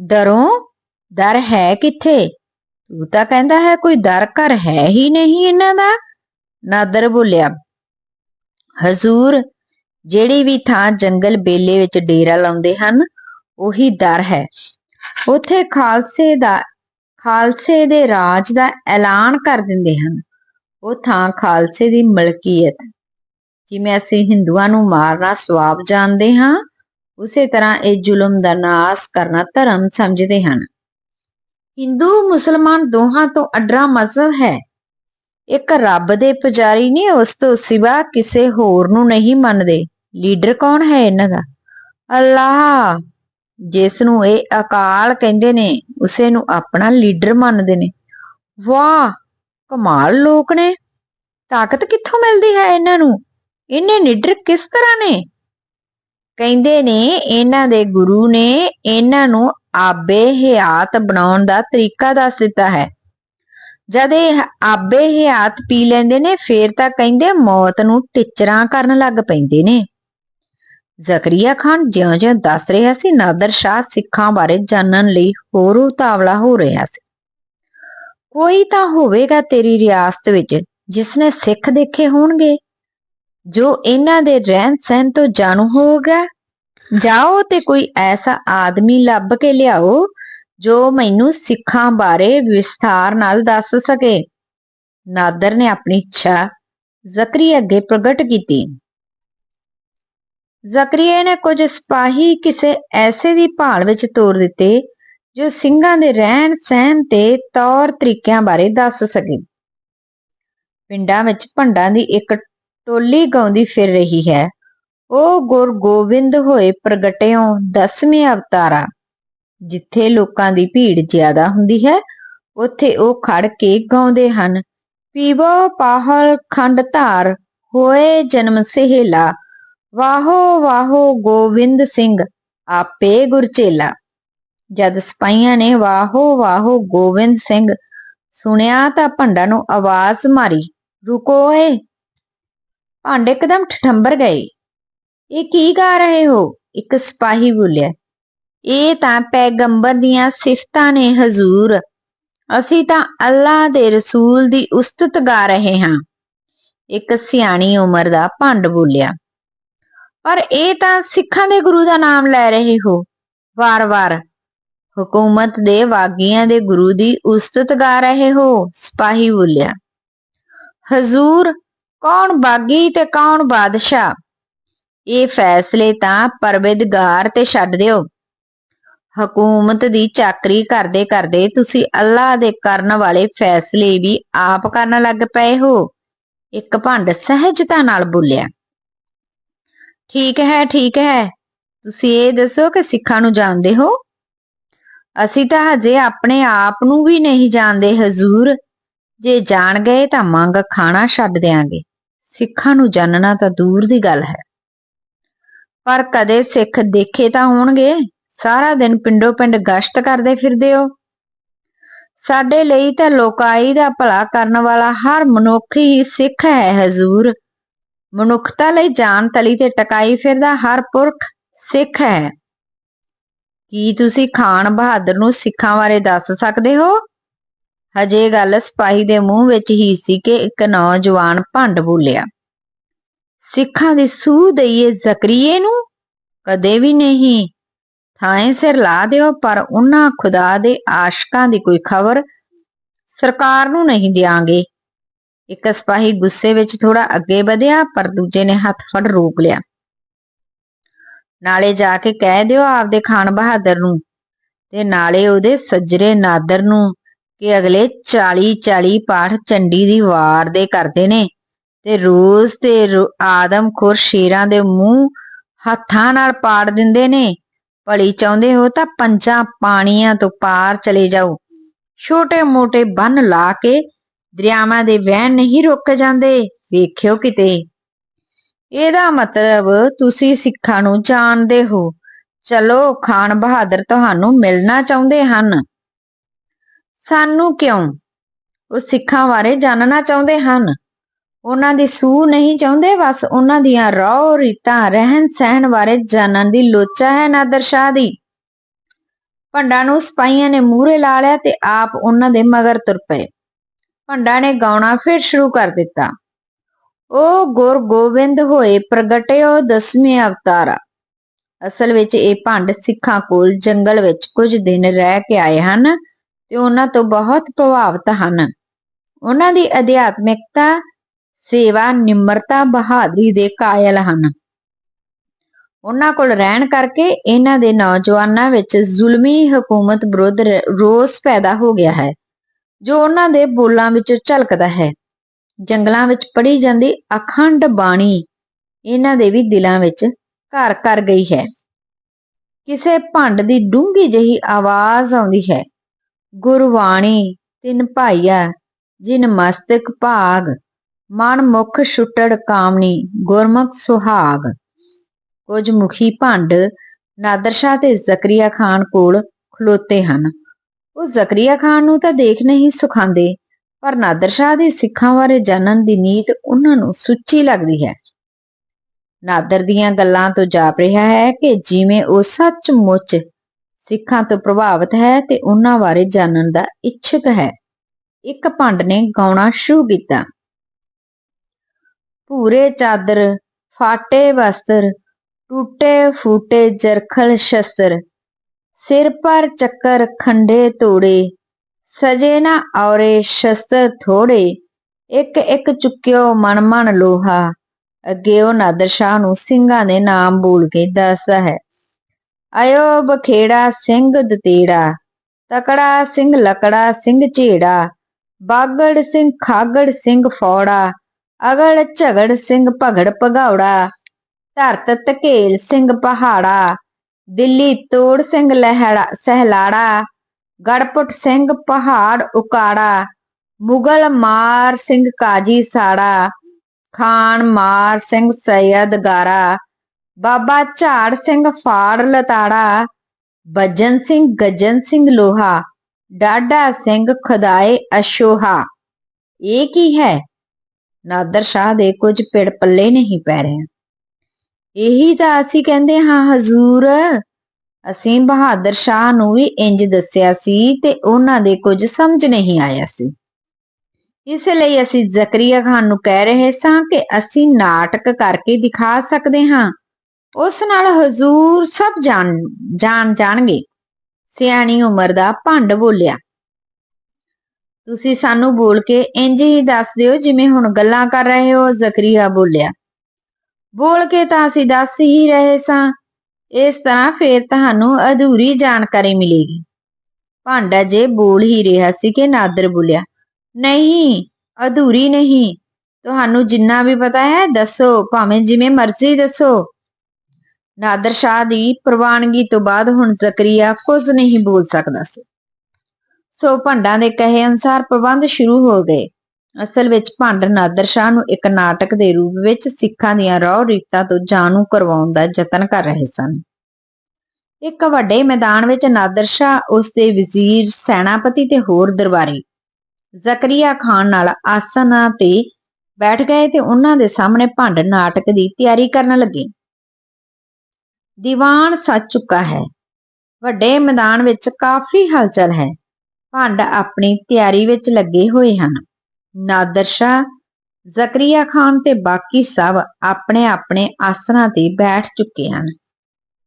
ਦਰੋਂ ਦਰ ਹੈ ਕਿੱਥੇ? ਤੂੰ ਤਾਂ ਕਹਿੰਦਾ ਹੈ ਕੋਈ ਦਰ ਘਰ ਹੈ ਹੀ ਨਹੀਂ ਇਹਨਾਂ ਦਾ। ਨਾਦਰ ਬੋਲਿਆ, ਹਜ਼ੂਰ, ਜਿਹੜੀ ਵੀ ਥਾਂ ਜੰਗਲ ਬੇਲੇ ਵਿੱਚ ਡੇਰਾ ਲਾਉਂਦੇ ਹਨ, ਉਹੀ ਦਰ ਹੈ। ਉਥੇ ਖਾਲਸੇ ਦਾ ਖਾਲਸੇ ਦੇ ਰਾਜ ਦਾ ਐਲਾਨ ਕਰ ਦਿੰਦੇ ਹਨ। ਉਹ ਥਾਂ ਖਾਲਸੇ ਦੀ ਮਲਕੀਅਤ। ਜਿਵੇਂ ਅਸੀਂ ਹਿੰਦੂਆਂ ਨੂੰ ਮਾਰਨਾ, ਸਵਾਬ ਜਾਣਦੇ ਹਾਂ, ਉਸੇ ਤਰ੍ਹਾਂ ਇਹ ਜ਼ੁਲਮ ਦਾ ਨਾਸ ਕਰਨਾ ਧਰਮ ਸਮਝਦੇ ਹਨ। ਹਿੰਦੂ, ਮੁਸਲਮਾਨ ਦੋਹਾਂ ਤੋਂ ਅਡਰਾ ਮਜ਼ਹਬ ਹੈ। ਇੱਕ ਰੱਬ ਦੇ ਪੁਜਾਰੀ ਨੇ ਉਸ ਤੋਂ ਸਿਵਾ ਕਿਸੇ ਹੋਰ ਨੂੰ ਨਹੀਂ ਮੰਨਦੇ। ਲੀਡਰ ਕੌਣ ਹੈ ਇਹਨਾਂ ਦਾ? ਅੱਲਾਹ! ਜਿਸ ਨੂੰ ਇਹ ਅਕਾਲ ਕਹਿੰਦੇ ਨੇ, ਉਸੇ ਨੂੰ ਆਪਣਾ ਲੀਡਰ ਮੰਨਦੇ ਨੇ। ਵਾਹ, ਕਮਾਲ ਲੋਕ ਨੇ। ਤਾਕਤ ਕਿੱਥੋਂ ਮਿਲਦੀ ਹੈ ਇਹਨਾਂ ਨੂੰ? ਇਹਨੇ ਲੀਡਰ ਕਿਸ ਤਰ੍ਹਾਂ ਨੇ? ਕਹਿੰਦੇ ਨੇ, ਇਹਨਾਂ ਦੇ ਗੁਰੂ ਨੇ ਇਹਨਾਂ ਨੂੰ ਆਬੇ ਹਿਆਤ ਬਣਾਉਣ ਦਾ ਤਰੀਕਾ ਦੱਸ ਦਿੱਤਾ ਹੈ। ਜਦ ਇਹ ਆਬੇ ਹਿਆਤ ਪੀ ਲੈਂਦੇ ਨੇ, ਫੇਰ ਤਾਂ ਕਹਿੰਦੇ ਮੌਤ ਨੂੰ ਟਿਚਰਾਂ ਕਰਨ ਲੱਗ ਪੈਂਦੇ ਨੇ। ਜ਼ਕਰੀਆ ਖਾਨ ਜਿਉਂ-ਜਿਉਂ ਦੱਸ ਰਿਹਾ ਸੀ, ਨਾਦਰ ਸ਼ਾਹ ਸਿੱਖਾਂ ਬਾਰੇ ਜਾਣਨ ਲਈ ਹੋਰ ਉਤਾਵਲਾ ਹੋ ਰਿਹਾ ਸੀ। ਕੋਈ ਤਾਂ ਹੋਵੇਗਾ ਤੇਰੀ ਰਿਆਸਤ ਵਿੱਚ, ਜਿਸ ਨੇ ਸਿੱਖ ਦੇਖੇ ਹੋਣਗੇ। ਜੋ ਇਹਨਾਂ ਦੇ ਰਹਿਣ ਸਹਿਣ ਤੋਂ ਜਾਣੂ ਹੋਗਾ ਜਾਓ ਤੇ ਕੋਈ ਐਸਾ ਆਦਮੀ ਲੱਭ ਕੇ ਲਿਆਓ, ਜੋ ਮੈਨੂੰ ਸਿੱਖਾਂ ਬਾਰੇ ਵਿਸਥਾਰ ਨਾਲ ਦੱਸ ਸਕੇ। ਨਾਦਰ ਨੇ ਆਪਣੀ ਇੱਛਾ ਜ਼ਕਰੀ ਅੱਗੇ ਪ੍ਰਗਟ ਕੀਤੀ। ਜ਼ਕਰੀਆ ਨੇ ਕੁਝ ਸਿਪਾਹੀ ਕਿਸੇ ਐਸੇ ਦੀ ਭਾਲ ਵਿੱਚ ਤੋਰ ਦਿੱਤੇ, ਜੋ ਸਿੰਘਾਂ ਦੇ ਰਹਿਣ ਸਹਿਣ ਤੇ ਤੌਰ ਤਰੀਕਿਆਂ ਬਾਰੇ ਦੱਸ ਸਕੇ। ਪਿੰਡਾਂ ਵਿੱਚ ਭੰਡਾਂ ਦੀ ਇੱਕ ਟੋਲੀ ਗਾਉਂਦੀ ਫਿਰ ਰਹੀ ਹੈ। ਉਹ ਗੁਰ ਗੋਬਿੰਦ ਹੋਏ ਪ੍ਰਗਟਿਓ ਦਸਵੇਂ ਅਵਤਾਰਾ, ਜਿੱਥੇ ਲੋਕਾਂ ਦੀ ਭੀੜ ਜ਼ਿਆਦਾ ਹੁੰਦੀ ਹੈ, ਉੱਥੇ ਉਹ ਖੜ ਕੇ ਗਾਉਂਦੇ ਹਨ। ਪੀਵੋ ਪਾਹਲ ਖੰਡ ਧਾਰ, ਹੋਏ ਜਨਮ ਸਹੇਲਾ ਵਾਹੋ ਵਾਹੋ ਗੋਬਿੰਦ ਸਿੰਘ, ਆਪੇ ਗੁਰਚੇਲਾ ਜਦ ਸਪਾਈਆਂ ਨੇ ਵਾਹੋ ਵਾਹੋ ਗੋਬਿੰਦ ਸਿੰਘ, ਸੁਣਿਆ ਤਾਂ ਭੰਡਾ ਨੂੰ ਆਵਾਜ਼ ਮਾਰੀ, ਰੁਕੋ ਏ ਭਾਂਡੇ ਇੱਕਦਮ ਠਠੰਬਰ ਗਏ। ਇਹ ਕੀ ਗਾ ਰਹੇ ਹੋ? ਇੱਕ ਸਿਪਾਹੀ ਬੋਲਿਆ। ਇਹ ਤਾਂ ਪੈਗੰਬਰ ਦੀਆਂ ਸਿਫਤਾਂ ਨੇ, ਹਜ਼ੂਰ। ਅਸੀਂ ਤਾਂ ਅੱਲਾ ਦੇ ਰਸੂਲ ਦੀ ਉਸਤਤ ਗਾ ਰਹੇ ਹਾਂ। ਇੱਕ ਸਿਆਣੀ ਉਮਰ ਦਾ ਭੰਡ ਬੋਲਿਆ। ਪਰ ਇਹ ਤਾਂ ਸਿੱਖਾਂ ਦੇ ਗੁਰੂ ਦਾ ਨਾਮ ਲੈ ਰਹੇ ਹੋ। ਵਾਰ-ਵਾਰ ਹਕੂਮਤ ਦੇ ਵਾਗੀਆਂ ਦੇ ਗੁਰੂ ਦੀ ਉਸਤਤ ਗਾ ਰਹੇ ਹੋ, ਸਿਪਾਹੀ ਬੋਲਿਆ। ਹਜ਼ੂਰ ਕੌਣ ਬਾਗੀ ਤੇ ਕੌਣ ਬਾਦਸ਼ਾਹ? ਇਹ ਫੈਸਲੇ ਤਾਂ ਪਰਵਿਦਗਾਰ ਤੇ ਛੱਡ ਦਿਓ। ਹਕੂਮਤ ਦੀ ਚਾਕਰੀ ਕਰਦੇ ਕਰਦੇ ਤੁਸੀਂ ਅੱਲਾਹ ਦੇ ਕਰਨ ਵਾਲੇ ਫੈਸਲੇ ਵੀ ਆਪ ਕਰਨ ਲੱਗ ਪਏ ਹੋ। ਇੱਕ ਭੰਡ ਸਹਿਜਤਾ ਨਾਲ ਬੋਲਿਆ। ਠੀਕ ਹੈ ਠੀਕ ਹੈ। ਤੁਸੀਂ ਇਹ ਦੱਸੋ ਕਿ ਸਿੱਖਾਂ ਨੂੰ ਜਾਣਦੇ ਹੋ? ਅਸੀਂ ਤਾਂ ਹਜੇ ਆਪਣੇ ਆਪ ਨੂੰ ਵੀ ਨਹੀਂ ਜਾਣਦੇ, ਹਜ਼ੂਰ। ਜੇ ਜਾਣ ਗਏ ਤਾਂ ਮੰਗ ਖਾਣਾ ਛੱਡ ਦੇਾਂਗੇ ਸਿੱਖਾਂ ਨੂੰ ਜਾਣਨਾ ਤਾਂ ਦੂਰ ਦੀ ਗੱਲ ਹੈ। ਪਰ ਕਦੇ ਸਿੱਖ ਦੇਖੇ ਤਾਂ ਹੋਣਗੇ। ਸਾਰਾ ਦਿਨ ਪਿੰਡੋ ਪਿੰਡ ਗਸ਼ਤ ਕਰਦੇ ਫਿਰਦੇ ਹੋ। ਸਾਡੇ ਲਈ ਤਾਂ ਲੋਕਾਈ ਦਾ ਭਲਾ ਕਰਨ ਵਾਲਾ ਹਰ ਮਨੁੱਖ ਹੀ ਸਿੱਖ ਹੈ, ਹਜ਼ੂਰ। ਮਨੁੱਖਤਾ ਲਈ ਜਾਨ ਤਲੀ ਤੇ ਟਕਾਈ ਫਿਰਦਾ ਹਰ ਪੁਰਖ ਸਿੱਖ ਹੈ। ਕੀ ਤੁਸੀਂ ਖਾਨ ਬਹਾਦਰ ਨੂੰ ਸਿੱਖਾਂ ਬਾਰੇ ਦੱਸ ਸਕਦੇ ਹੋ? ਹਜੇ ਗੱਲ ਸਿਪਾਹੀ ਦੇ ਮੂੰਹ ਵਿੱਚ ਹੀ ਸੀ ਕਿ ਇੱਕ ਨੌਜਵਾਨ ਭੰਡ ਬੋਲਿਆ, ਸਿੱਖਾਂ ਦੀ ਸੂਹ ਦਈਏ ਜ਼ਕਰੀਏ ਨੂੰ? ਕਦੇ ਵੀ ਨਹੀਂ। ਥਾਂ ਸਿਰ ਲਾ ਦਿਓ, ਪਰ ਉਹਨਾਂ ਖੁਦਾ ਦੇ ਆਸ਼ਕਾਂ ਦੀ ਕੋਈ ਖਬਰ ਸਰਕਾਰ ਨੂੰ ਨਹੀਂ ਦਿਆਂਗੇ। ਇੱਕ ਸਿਪਾਹੀ ਗੁੱਸੇ ਵਿੱਚ ਥੋੜਾ ਅੱਗੇ ਵਧਿਆ, ਪਰ ਦੂਜੇ ਨੇ ਹੱਥ ਫੜ ਰੋਕ ਲਿਆ। ਨਾਲੇ ਜਾ ਕੇ ਕਹਿ ਦਿਓ ਆਪਦੇ ਖਾਨ ਬਹਾਦਰ ਨੂੰ ਤੇ ਨਾਲੇ ਉਹਦੇ ਸੱਜਰੇ ਨਾਦਰ ਨੂੰ ਕਿ ਅਗਲੇ 40 40 ਪਾਠ ਚੰਡੀ ਦੀ ਵਾਰ ਦੇ ਕਰਦੇ ਨੇ ਤੇ ਰੋਜ਼ ਤੇ ਆਦਮ ਖੁਰ ਸ਼ੇਰਾਂ ਦੇ ਮੂੰਹ ਹੱਥਾਂ ਨਾਲ ਪਾੜ ਦਿੰਦੇ ਨੇ। ਭਲੀ ਚਾਹੁੰਦੇ ਹੋ ਤਾਂ ਪੰਜਾਂ ਪਾਣੀਆਂ ਤੋਂ ਪਾਰ ਚਲੇ ਜਾਓ। ਛੋਟੇ-ਮੋਟੇ ਬੰਨ ਲਾ ਕੇ ਦਰਿਆਵਾਂ ਦੇ ਵਹਿਣ ਨਹੀਂ ਰੁਕ ਜਾਂਦੇ, ਵੇਖਿਓ ਕਿਤੇ। ਇਹਦਾ ਮਤਲਬ ਤੁਸੀਂ ਸਿੱਖਾਂ ਨੂੰ ਜਾਣਦੇ ਹੋ। ਚਲੋ, ਖਾਨ ਬਹਾਦਰ ਤੁਹਾਨੂੰ ਮਿਲਣਾ ਚਾਹੁੰਦੇ ਹਨ। ਸਾਨੂੰ ਕਿਉਂ? ਉਹ ਸਿੱਖਾਂ ਬਾਰੇ ਜਾਣਨਾ ਚਾਹੁੰਦੇ ਹਨ। ਉਹਨਾਂ ਦੀ ਸੂਹ ਨਹੀਂ ਚਾਹੁੰਦੇ, ਬਸ ਉਹਨਾਂ ਦੀਆਂ ਰੌ ਰੀਤਾਂ, ਰਹਿਣ ਸਹਿਣ ਬਾਰੇ ਜਾਣਨ ਦੀ ਲੋਚਾ ਹੈ ਨਾਦਰ ਸ਼ਾਹ ਦੀ। ਭੰਡਾ ਨੂੰ ਸਿਪਾਹੀਆਂ ਨੇ ਮੂਹਰੇ ਲਾ ਲਿਆ ਤੇ ਆਪ ਉਹਨਾਂ ਦੇ ਮਗਰ ਤੁਰ ਪਏ। ਭੰਡਾ ਨੇ ਗਾਉਣਾ ਫਿਰ ਸ਼ੁਰੂ ਕਰ ਦਿੱਤਾ। ਉਹ ਗੁਰ ਗੋਬਿੰਦ ਹੋਏ ਪ੍ਰਗਟਿਓ ਦਸਵੇਂ ਅਵਤਾਰਾ। ਅਸਲ ਵਿੱਚ ਇਹ ਭੰਡ ਸਿੱਖਾਂ ਕੋਲ ਜੰਗਲ ਵਿੱਚ ਕੁਝ ਦਿਨ ਰਹਿ ਕੇ ਆਏ ਹਨ ਤੇ ਉਹਨਾਂ ਤੋਂ ਬਹੁਤ ਪ੍ਰਭਾਵਿਤ ਹਨ। ਉਹਨਾਂ ਦੀ ਅਧਿਆਤਮਿਕਤਾ, ਸੇਵਾ, ਨਿਮਰਤਾ, ਬਹਾਦਰੀ ਦੇ ਕਾਇਲ ਹਨ। ਉਹਨਾਂ ਕੋਲ ਰਹਿਣ ਕਰਕੇ ਇਹਨਾਂ ਦੇ ਨੌਜਵਾਨਾਂ ਵਿੱਚ ਜ਼ੁਲਮੀ ਹਕੂਮਤ ਵਿਰੁੱਧ ਰੋਸ ਪੈਦਾ ਹੋ ਗਿਆ ਹੈ। ਜੋ ਉਹਨਾਂ ਦੇ ਬੋਲਾਂ ਵਿੱਚ ਝਲਕਦਾ ਹੈ। ਜੰਗਲਾਂ ਵਿੱਚ ਪੜੀ ਜਾਂਦੀ ਅਖੰਡ ਬਾਣੀ ਇਹਨਾਂ ਦੇ ਵੀ ਦਿਲਾਂ ਵਿੱਚ ਘਰ ਕਰ ਗਈ ਹੈ। ਕਿਸੇ ਭੰਡ ਦੀ ਡੂੰਘੀ ਜਿਹੀ ਆਵਾਜ਼ ਆਉਂਦੀ ਹੈ, ਗੁਰਬਾਣੀ ਤਿੰਨ ਭਾਈਆ, ਜਿਨ ਮਸਤਕ ਭਾਗ, ਮਨ ਮੁਖ ਛੁੱਟੜ ਕਾਮਣੀ, ਗੁਰਮੁਖ ਸੁਹਾਗ। ਕੁਝ ਮੁਖੀ ਭੰਡ ਨਾਦਰਸ਼ਾਹ ਤੇ ਜ਼ਕਰੀਆ ਖਾਨ ਕੋਲ ਖਲੋਤੇ ਹਨ। ਉਹ ਜ਼ਕਰੀਆ ਖਾਨ ਨੂੰ ਤਾਂ ਦੇਖ ਨਹੀਂ ਸੁਖਾਂਦੇ, ਪਰ ਨਾਦਰ ਸ਼ਾਹ ਦੇ ਸਿੱਖਾਂ ਬਾਰੇ ਜਾਣਨ ਦੀ ਨੀਤ ਉਹਨਾਂ ਨੂੰ ਸੁੱਚੀ ਲੱਗਦੀ ਹੈ। ਨਾਦਰ ਦੀਆਂ ਗੱਲਾਂ ਤੋਂ ਜਾਪ ਰਿਹਾ ਹੈ ਕਿ ਜਿਵੇਂ ਉਹ ਸੱਚਮੁੱਚ ਸਿੱਖਾਂ ਤੋਂ ਪ੍ਰਭਾਵਿਤ ਹੈ ਤੇ ਉਹਨਾਂ ਬਾਰੇ ਜਾਣਨ ਦਾ ਇੱਛੁਕ ਹੈ। ਇੱਕ ਭੰਡ ਨੇ ਗਾਉਣਾ ਸ਼ੁਰੂ ਕੀਤਾ। ਪੂਰੇ ਚਾਦਰ, ਫਾਟੇ ਵਸਤਰ, ਟੁੱਟੇ ਫੂਟੇ ਜਰਖਲ ਸ਼ਸਤਰ ਸਿਰ ਪਰ ਚੱਕਰ ਖੰਡੇ ਤੋੜੇ, ਸਜੇ ਨਾ ਔਰੇ ਸ਼ਸਤਰ ਥੋੜੇ, ਇੱਕ ਇੱਕ ਚੁੱਕਿਓ ਮਨ ਮਨ ਲੋਹਾ, ਅੱਗੇ ਉਹ ਨਾਦਰ ਸ਼ਾਹ ਨੂੰ ਸਿੰਘਾਂ ਦੇ ਨਾਮ ਬੋਲ ਕੇ ਦੱਸਦਾ ਹੈ। ਆਇਓ ਬਖੇੜਾ ਸਿੰਘ ਦਤੇੜਾ, ਤਕੜਾ ਸਿੰਘ ਲਕੜਾ ਸਿੰਘ ਝੇੜਾ, ਬਾਗੜ ਸਿੰਘ ਖਾਗੜ ਸਿੰਘ ਫੌੜਾ, ਅਗੜ ਝਗੜ ਸਿੰਘ ਭਗੜ ਭਗੌੜਾ, ਧਰਤ ਧਕੇਲ ਸਿੰਘ ਪਹਾੜਾ ਦਿੱਲੀ ਤੋੜ ਸਿੰਘ ਲਹਿੜਾ, ਸਹਿਲਾੜਾ, ਗੜਪੁੱਟ ਸਿੰਘ ਪਹਾੜ ਉਕਾੜਾ, ਮੁਗਲ ਮਾਰ ਸਿੰਘ ਕਾਜੀ ਸਾੜਾ, ਖਾਨ ਮਾਰ ਸਿੰਘ ਸੈਯਦ ਗਾਰਾ, ਬਾਬਾ ਝਾੜ ਸਿੰਘ ਫਾੜ ਲਤਾੜਾ ਬੱਜਨ ਸਿੰਘ ਗੱਜਨ ਸਿੰਘ ਲੋਹਾ ਡਾਡਾ ਸਿੰਘ ਖੁਦਾਏ ਅਸ਼ੋਹਾ। ਇਹ ਕੀ ਹੈ? ਨਾਦਰ ਸ਼ਾਹ ਦੇ ਕੁਝ ਪਿੜ ਪੱਲੇ ਨਹੀਂ ਪੈ ਰਹੇ। ਇਹੀ ਤਾਂ ਅਸੀਂ ਕਹਿੰਦੇ ਹਾਂ, ਹਜ਼ੂਰ। ਅਸੀਂ ਬਹਾਦਰ ਸ਼ਾਹ ਨੂੰ ਵੀ ਇੰਜ ਦੱਸਿਆ ਸੀ ਤੇ ਉਹਨਾਂ ਦੇ ਕੁਝ ਸਮਝ ਨਹੀਂ ਆਇਆ ਸੀ। ਇਸ ਲਈ ਅਸੀਂ ਜ਼ਕਰੀਆ ਖਾਨ ਨੂੰ ਕਹਿ ਰਹੇ ਸਾਂ ਕਿ ਅਸੀਂ ਨਾਟਕ ਕਰਕੇ ਦਿਖਾ ਸਕਦੇ ਹਾਂ। ਉਸ ਨਾਲ ਹਜ਼ੂਰ ਸਭ ਜਾਣ ਜਾਣ ਜਾਣਗੇ। ਸਿਆਣੀ ਉਮਰ ਦਾ ਭੰਡ ਬੋਲਿਆ। ਤੁਸੀਂ ਸਾਨੂੰ ਬੋਲ ਕੇ ਇੰਜ ਹੀ ਦੱਸ ਦਿਓ ਜਿਵੇਂ ਹੁਣ ਗੱਲਾਂ ਕਰ ਰਹੇ ਹੋ, ਜ਼ਕਰੀਆ ਬੋਲਿਆ। ਬੋਲ ਕੇ ਤਾਂ ਅਸੀਂ ਦੱਸ ਹੀ ਰਹੇ ਸਾਂ। ਇਸ ਤਰ੍ਹਾਂ ਫੇਰ ਤੁਹਾਨੂੰ ਅਧੂਰੀ ਜਾਣਕਾਰੀ ਮਿਲੇਗੀ। ਭਾਂਡਾ ਜੇ ਬੋਲ ਹੀ ਰਿਹਾ ਸੀ ਕਿ ਨਾਦਰ ਬੋਲਿਆ, ਨਹੀਂ, ਅਧੂਰੀ ਨਹੀਂ। ਤੁਹਾਨੂੰ ਜਿੰਨਾ ਵੀ ਪਤਾ ਹੈ, ਦੱਸੋ, ਭਾਵੇਂ ਜਿਵੇਂ ਮਰਜ਼ੀ ਦੱਸੋ। ਨਾਦਰ ਸ਼ਾਹ ਦੀ ਪ੍ਰਵਾਨਗੀ ਤੋਂ ਬਾਅਦ ਹੁਣ ਜ਼ਕਰੀਆ ਕੁਝ ਨਹੀਂ ਬੋਲ ਸਕਦਾ ਸੀ। ਸੋ ਭੰਡਾਂ ਦੇ ਕਹੇ ਅਨੁਸਾਰ ਪ੍ਰਬੰਧ ਸ਼ੁਰੂ ਹੋ ਗਏ। ਅਸਲ ਵਿੱਚ ਭੰਡ ਨਾਦਰ ਸ਼ਾਹ ਨੂੰ ਇੱਕ ਨਾਟਕ ਦੇ ਰੂਪ ਵਿੱਚ ਸਿੱਖਾਂ ਦੀਆਂ ਰੌ ਰੀਤਾਂ ਤੋਂ ਜਾਣੂ ਕਰਵਾਉਣ ਦਾ ਯਤਨ ਕਰ ਰਹੇ ਸਨ। ਇੱਕ ਵੱਡੇ ਮੈਦਾਨ ਵਿੱਚ ਨਾਦਰ ਸ਼ਾਹ, ਉਸ ਦੇ ਵਜ਼ੀਰ, ਸੈਨਾਪਤੀ ਤੇ ਹੋਰ ਦਰਬਾਰੀ ਜ਼ਕਰੀਆ ਖਾਨ ਨਾਲ ਆਸਨਾਂ ਤੇ ਬੈਠ ਗਏ ਤੇ ਉਹਨਾਂ ਦੇ ਸਾਹਮਣੇ ਭੰਡ ਨਾਟਕ ਦੀ ਤਿਆਰੀ ਕਰਨ ਲੱਗੇ। ਦੀਵਾਨ ਸੱਜ ਚੁੱਕਾ ਹੈ। ਵੱਡੇ ਮੈਦਾਨ ਵਿੱਚ ਕਾਫੀ ਹਲਚਲ ਹੈ। ਭੰਡ ਆਪਣੀ ਤਿਆਰੀ ਵਿੱਚ ਲੱਗੇ ਹੋਏ ਹਨ। ਨਾਦਰ ਸ਼ਾਹ, ਜ਼ਕਰੀਆ ਖਾਨ ਤੇ ਬਾਕੀ ਸਭ ਆਪਣੇ ਆਪਣੇ ਆਸਨਾਂ ਤੇ ਬੈਠ ਚੁੱਕੇ ਹਨ।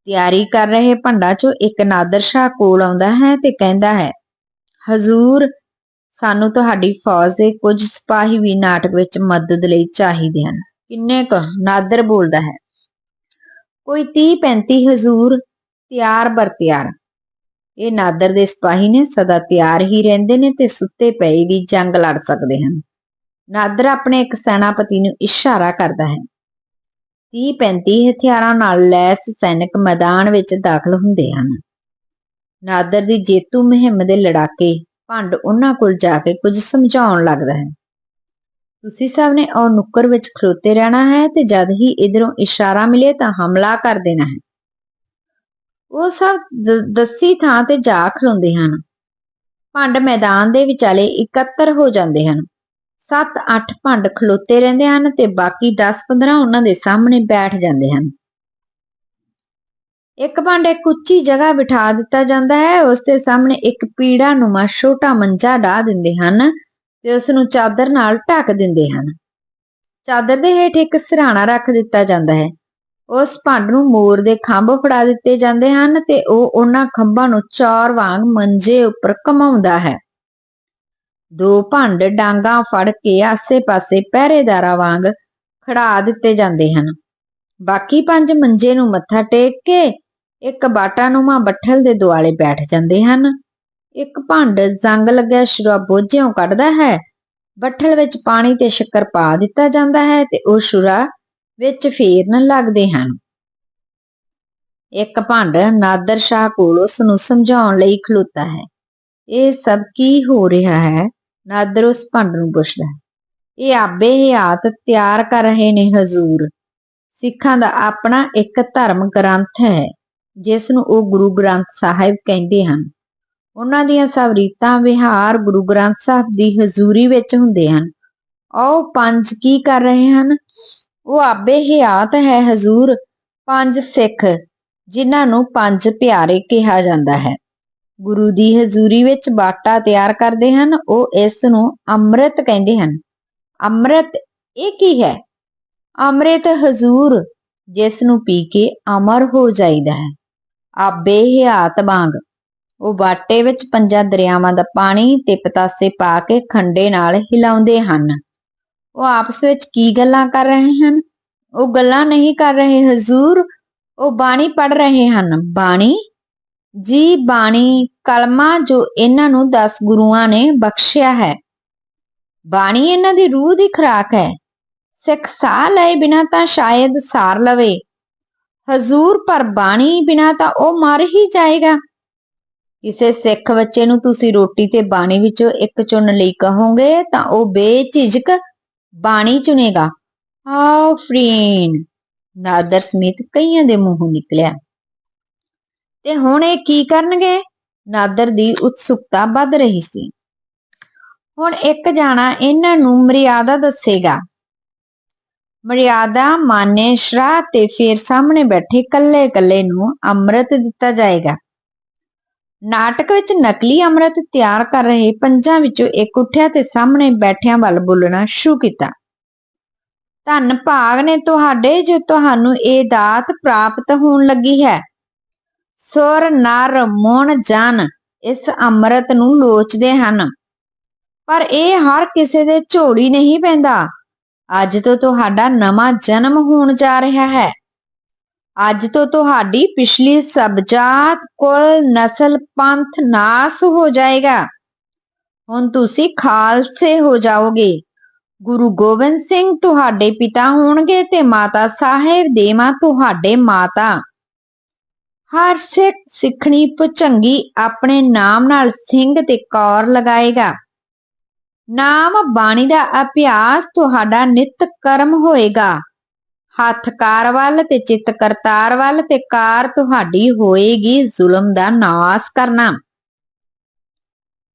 ਤਿਆਰੀ ਕਰ ਰਹੇ ਭੰਡਾਂ ਚੋਂ ਇੱਕ ਨਾਦਰ ਸ਼ਾਹ ਕੋਲ ਆਉਂਦਾ ਹੈ ਤੇ ਕਹਿੰਦਾ ਹੈ, ਹਜ਼ੂਰ, ਸਾਨੂੰ ਤੁਹਾਡੀ ਫੌਜ ਦੇ ਕੁਝ ਸਿਪਾਹੀ ਵੀ ਨਾਟਕ ਵਿੱਚ ਮਦਦ ਲਈ ਚਾਹੀਦੇ ਹਨ। ਕਿੰਨੇ ਕੁ? ਨਾਦਰ ਬੋਲਦਾ ਹੈ, ਕੋਈ 30 35 ਹਜ਼ੂਰ ਤਿਆਰ ਬਰ ਤਿਆਰ। ਇਹ ਨਾਦਰ ਦੇ ਸਿਪਾਹੀ ਨੇ ਸਦਾ ਤਿਆਰ ਹੀ ਰਹਿੰਦੇ ਨੇ ਤੇ ਸੁੱਤੇ ਪਏ ਵੀ ਜੰਗ ਲੜ ਸਕਦੇ ਹਨ। ਨਾਦਰ ਆਪਣੇ ਇੱਕ ਸੈਨਾਪਤੀ ਨੂੰ ਇਸ਼ਾਰਾ ਕਰਦਾ ਹੈ। 30 35 ਹਥਿਆਰਾਂ ਨਾਲ ਲੈਸ ਸੈਨਿਕ ਮੈਦਾਨ ਵਿੱਚ ਦਾਖਲ ਹੁੰਦੇ ਹਨ। ਨਾਦਰ ਦੀ ਜੇਤੂ ਮੁਹਿੰਮ ਦੇ ਲੜਾਕੇ ਭੰਡ ਉਹਨਾਂ ਕੋਲ ਜਾ ਕੇ ਕੁਝ ਸਮਝਾਉਣ ਲੱਗਦਾ ਹੈ। ਤੁਸੀਂ ਸਭ ਨੇ ਉਹ ਨੁੱਕਰ ਵਿੱਚ ਖਲੋਤੇ ਰਹਿਣਾ ਹੈ ਤੇ ਜਦ ਹੀ ਇਧਰੋਂ ਇਸ਼ਾਰਾ ਮਿਲੇ ਤਾਂ ਹਮਲਾ ਕਰ ਦੇਣਾ ਹੈ। ਉਹ ਸਭ ਦ- ਦੱਸੀ ਥਾਂ ਤੇ ਜਾ ਖਲੋਂਦੇ ਹਨ। ਭੰਡ ਮੈਦਾਨ ਦੇ ਵਿਚਾਲੇ ਇਕੱਤਰ ਹੋ ਜਾਂਦੇ ਹਨ। 7-8 ਭੰਡ ਖਲੋਤੇ ਰਹਿੰਦੇ ਹਨ ਤੇ ਬਾਕੀ 10-15 ਉਹਨਾਂ ਦੇ ਸਾਹਮਣੇ ਬੈਠ ਜਾਂਦੇ ਹਨ। ਇੱਕ ਭਾਂਡੇ ਇੱਕ ਉੱਚੀ ਜਗ੍ਹਾ ਬਿਠਾ ਦਿੱਤਾ ਜਾਂਦਾ ਹੈ, ਉਸ ਦੇ ਸਾਹਮਣੇ ਇੱਕ ਪੀੜਾ ਨੁਮਾ ਛੋਟਾ ਮੰਜਾ ਢਾ ਦਿੰਦੇ ਹਨ ਤੇ ਉਸ ਨੂੰ ਚਾਦਰ ਨਾਲ ਢੱਕ ਦਿੰਦੇ ਹਨ। ਚਾਦਰ ਦੇ ਹੇਠ ਇੱਕ ਸਿਰਹਾਣਾ ਰੱਖ ਦਿੱਤਾ ਜਾਂਦਾ ਹੈ। ਉਸ ਭੰਡ ਨੂੰ ਮੋਰ ਦੇ ਖੰਭ ਫੜਾ ਦਿੱਤੇ ਜਾਂਦੇ ਹਨ ਤੇ ਉਹ ਉਹਨਾਂ ਖੰਭਾਂ ਨੂੰ ਚੌਰ ਵਾਂਗ ਮੰਜੇ ਉੱਪਰ ਕਮਾਉਂਦਾ ਹੈ। ਦੋ ਭੰਡ ਡਾਂਗਾ ਫੜ ਕੇ ਆਸੇ-ਪਾਸੇ ਪਹਿਰੇਦਾਰਾਂ ਵਾਂਗ ਖੜਾ ਦਿੱਤੇ ਜਾਂਦੇ ਹਨ। ਬਾਕੀ ਪੰਜ ਮੰਜੇ ਨੂੰ ਮੱਥਾ ਟੇਕ ਕੇ ਇੱਕ ਬਾਟਾ ਬਾਟਾਨੁਮਾ ਬੱਠਲ ਦੇ ਦੁਆਲੇ ਬੈਠ ਜਾਂਦੇ ਹਨ। ਇੱਕ ਭੰਡ ਜ਼ੰਗ ਲੱਗਿਆ ਸ਼ਰਾਬ ਬੋਝਿਓਂ ਕੱਢਦਾ ਹੈ। ਬੱਠਲ ਵਿੱਚ ਪਾਣੀ ਤੇ ਸ਼ੱਕਰ ਪਾ ਦਿੱਤਾ ਜਾਂਦਾ ਹੈ ਤੇ ਉਹ ਸ਼ੁਰਾ ਵਿੱਚ ਫੇਰਨ ਲੱਗਦੇ ਹਨ। ਇੱਕ ਭੰਡ ਨਾਦਰ ਸ਼ਾਹ ਕੋਲ ਉਸ ਨੂੰ ਸਮਝਾਉਣ ਲਈ ਖਲੋਤਾ ਹੈ। ਇਹ ਸਭ ਕੀ ਹੋ ਰਿਹਾ ਹੈ? ਨਾਦਰ ਉਸ ਭੰਡ ਨੂੰ ਪੁੱਛਦਾ ਹੈ। ਇਹ ਆਬੇ ਹਯਾਤ ਤਿਆਰ ਕਰ ਰਹੇ ਨੇ ਹਜ਼ੂਰ। ਸਿੱਖਾਂ ਦਾ ਆਪਣਾ ਇੱਕ ਧਰਮ ਗ੍ਰੰਥ ਹੈ, ਜਿਸ ਨੂੰ ਉਹ ਗੁਰੂ ਗ੍ਰੰਥ ਸਾਹਿਬ ਕਹਿੰਦੇ ਹਨ। ਉਹਨਾਂ ਦੀਆਂ ਸਭ ਰੀਤਾਂ ਵਿਹਾਰ ਗੁਰੂ ਗ੍ਰੰਥ ਸਾਹਿਬ ਦੀ ਹਜ਼ੂਰੀ ਵਿੱਚ ਹੁੰਦੇ ਹਨ। ਉਹ ਪੰਜ ਕੀ ਕਰ ਰਹੇ ਹਨ? ਉਹ ਆਬੇ ਹਿਆਤ ਹੈ ਹਜ਼ੂਰ, ਪੰਜ ਸਿੱਖ, ਜਿਨ੍ਹਾਂ ਨੂੰ ਪੰਜ ਪਿਆਰੇ ਕਿਹਾ ਜਾਂਦਾ ਹੈ। ਗੁਰੂ ਦੀ ਹਜ਼ੂਰੀ ਵਿੱਚ ਬਾਟਾ ਤਿਆਰ ਕਰਦੇ ਹਨ, ਉਹ ਇਸ ਨੂੰ ਅੰਮ੍ਰਿਤ ਕਹਿੰਦੇ ਹਨ। ਅੰਮ੍ਰਿਤ ਇਹ ਕੀ ਹੈ? ਅੰਮ੍ਰਿਤ ਹਜ਼ੂਰ, ਜਿਸ ਨੂੰ ਪੀ ਕੇ ਅਮਰ ਹੋ ਜਾਈਦਾ ਹੈ। ਆਬੇ ਹਿਆਤ ਵਾਂਗ, ਉਹ ਬਾਟੇ ਵਿੱਚ ਪੰਜਾਂ ਦਰਿਆਵਾਂ ਦਾ ਪਾਣੀ ਤੇ ਪਤਾਸੇ ਪਾ ਕੇ ਖੰਡੇ ਨਾਲ ਹਿਲਾਉਂਦੇ ਹਨ। ਉਹ ਆਪਸ ਵਿੱਚ ਕੀ ਗੱਲਾਂ ਕਰ ਰਹੇ ਹਨ? ਉਹ ਗੱਲਾਂ ਨਹੀਂ ਕਰ ਰਹੇ, ਹਜ਼ੂਰ। ਉਹ ਬਾਣੀ ਪੜ ਰਹੇ ਹਨ। ਬਾਣੀ? ਜੀ, ਬਾਣੀ ਕਲਮਾ ਜੋ ਇਹਨਾਂ ਨੂੰ 10 ਗੁਰੂਆਂ ਨੇ ਬਖਸ਼ਿਆ ਹੈ। ਬਾਣੀ ਇਹਨਾਂ ਦੀ ਰੂਹ ਦੀ ਖੁਰਾਕ ਹੈ। ਸਿੱਖ ਸਾਹ ਲਏ ਬਿਨਾ ਤਾਂ ਸ਼ਾਇਦ ਸਾਰ ਲਵੇ। ਹਜ਼ੂਰ, ਪਰ ਬਾਣੀ ਬਿਨਾ ਤਾਂ ਉਹ ਮਰ ਹੀ ਜਾਏਗਾ। ਕਿਸੇ ਸਿੱਖ ਬੱਚੇ ਨੂੰ ਤੁਸੀਂ ਰੋਟੀ ਤੇ ਬਾਣੀ ਵਿੱਚੋਂ ਇੱਕ ਚੁਣ ਲਈ ਕਹੋਗੇ ਤਾਂ ਉਹ ਬੇਝਿਜਕ ਬਾਣੀ ਚੁਣੇਗਾ। ਆਫਰੀਨ ਨਾਦਰ ਸਮੇਤ ਕਈਆਂ ਦੇ ਮੂੰਹੋਂ ਨਿਕਲਿਆ। ਤੇ ਹੁਣ ਇਹ ਕੀ ਕਰਨਗੇ? ਨਾਦਰ ਦੀ ਉਤਸੁਕਤਾ ਵੱਧ ਰਹੀ ਸੀ। ਹੁਣ ਇੱਕ ਜਾਣਾ ਇਹਨਾਂ ਨੂੰ ਮਰਿਆਦਾ ਦੱਸੇਗਾ। ਮਰਿਆਦਾ ਮਾਨੇ ਸ਼ਰਾ ਤੇ ਫਿਰ ਸਾਹਮਣੇ ਬੈਠੇ ਕੱਲੇ ਕੱਲੇ ਨੂੰ ਅੰਮ੍ਰਿਤ ਦਿੱਤਾ ਜਾਏਗਾ। ਨਾਟਕ ਵਿੱਚ ਨਕਲੀ ਅੰਮ੍ਰਿਤ ਤਿਆਰ ਕਰ ਰਹੇ ਪੰਜਾਂ ਵਿੱਚੋਂ ਇੱਕ ਉੱਠਿਆ ਤੇ ਸਾਹਮਣੇ ਬੈਠਿਆਂ ਵੱਲ ਬੋਲਣਾ ਸ਼ੁਰੂ ਕੀਤਾ। ਧੰਨ ਭਾਗ ਨੇ ਤੁਹਾਡੇ ਜੋ ਤੁਹਾਨੂੰ ਇਹ ਦਾਤ ਪ੍ਰਾਪਤ ਹੋਣ ਲੱਗੀ ਹੈ। ਸੁਰ ਨਰ ਮੋਣ ਜਨ ਇਸ ਅੰਮ੍ਰਿਤ ਨੂੰ ਲੋਚਦੇ ਹਨ। ਪਰ ਇਹ ਹਰ ਕਿਸੇ ਦੇ ਝੋੜੀ ਨਹੀਂ ਪੈਂਦਾ। ਅੱਜ ਤੋਂ ਤੁਹਾਡਾ ਨਵਾਂ ਜਨਮ ਹੋਣ ਜਾ ਰਿਹਾ ਹੈ। ਅੱਜ ਤੋਂ ਤੁਹਾਡੀ ਪਿਛਲੀ ਸਬਜਾਤ ਕੁਲ ਨਸਲ ਪੰਥ ਨਾਸ ਹੋ ਜਾਏਗਾ। ਹੁਣ ਤੁਸੀਂ ਖਾਲਸੇ ਹੋ ਜਾਓਗੇ। ਗੁਰੂ ਗੋਬਿੰਦ ਸਿੰਘ ਤੁਹਾਡੇ ਪਿਤਾ ਹੋਣਗੇ ਤੇ ਮਾਤਾ ਸਾਹਿਬ ਦੇਵਾ ਤੁਹਾਡੇ ਮਾਤਾ। ਹਰ ਸਿੱਖ ਸਿੱਖਣੀ ਪੁਚੰਗੀ ਆਪਣੇ ਨਾਮ ਨਾਲ ਸਿੰਘ ਤੇ ਕੌਰ ਲਗਾਏਗਾ। ਨਾਮ ਬਾਣੀ ਦਾ ਅਭਿਆਸ ਤੁਹਾਡਾ ਨਿਤ ਕਰਮ ਹੋਏਗਾ। ਹੱਥ ਕਾਰ ਵੱਲ ਤੇ ਚਿੱਤ ਕਰਤਾਰ ਵੱਲ ਤੇ ਕਾਰ ਤੁਹਾਡੀ ਹੋਏਗੀ ਜ਼ੁਲਮ ਦਾ ਨਾਸ ਕਰਨਾ।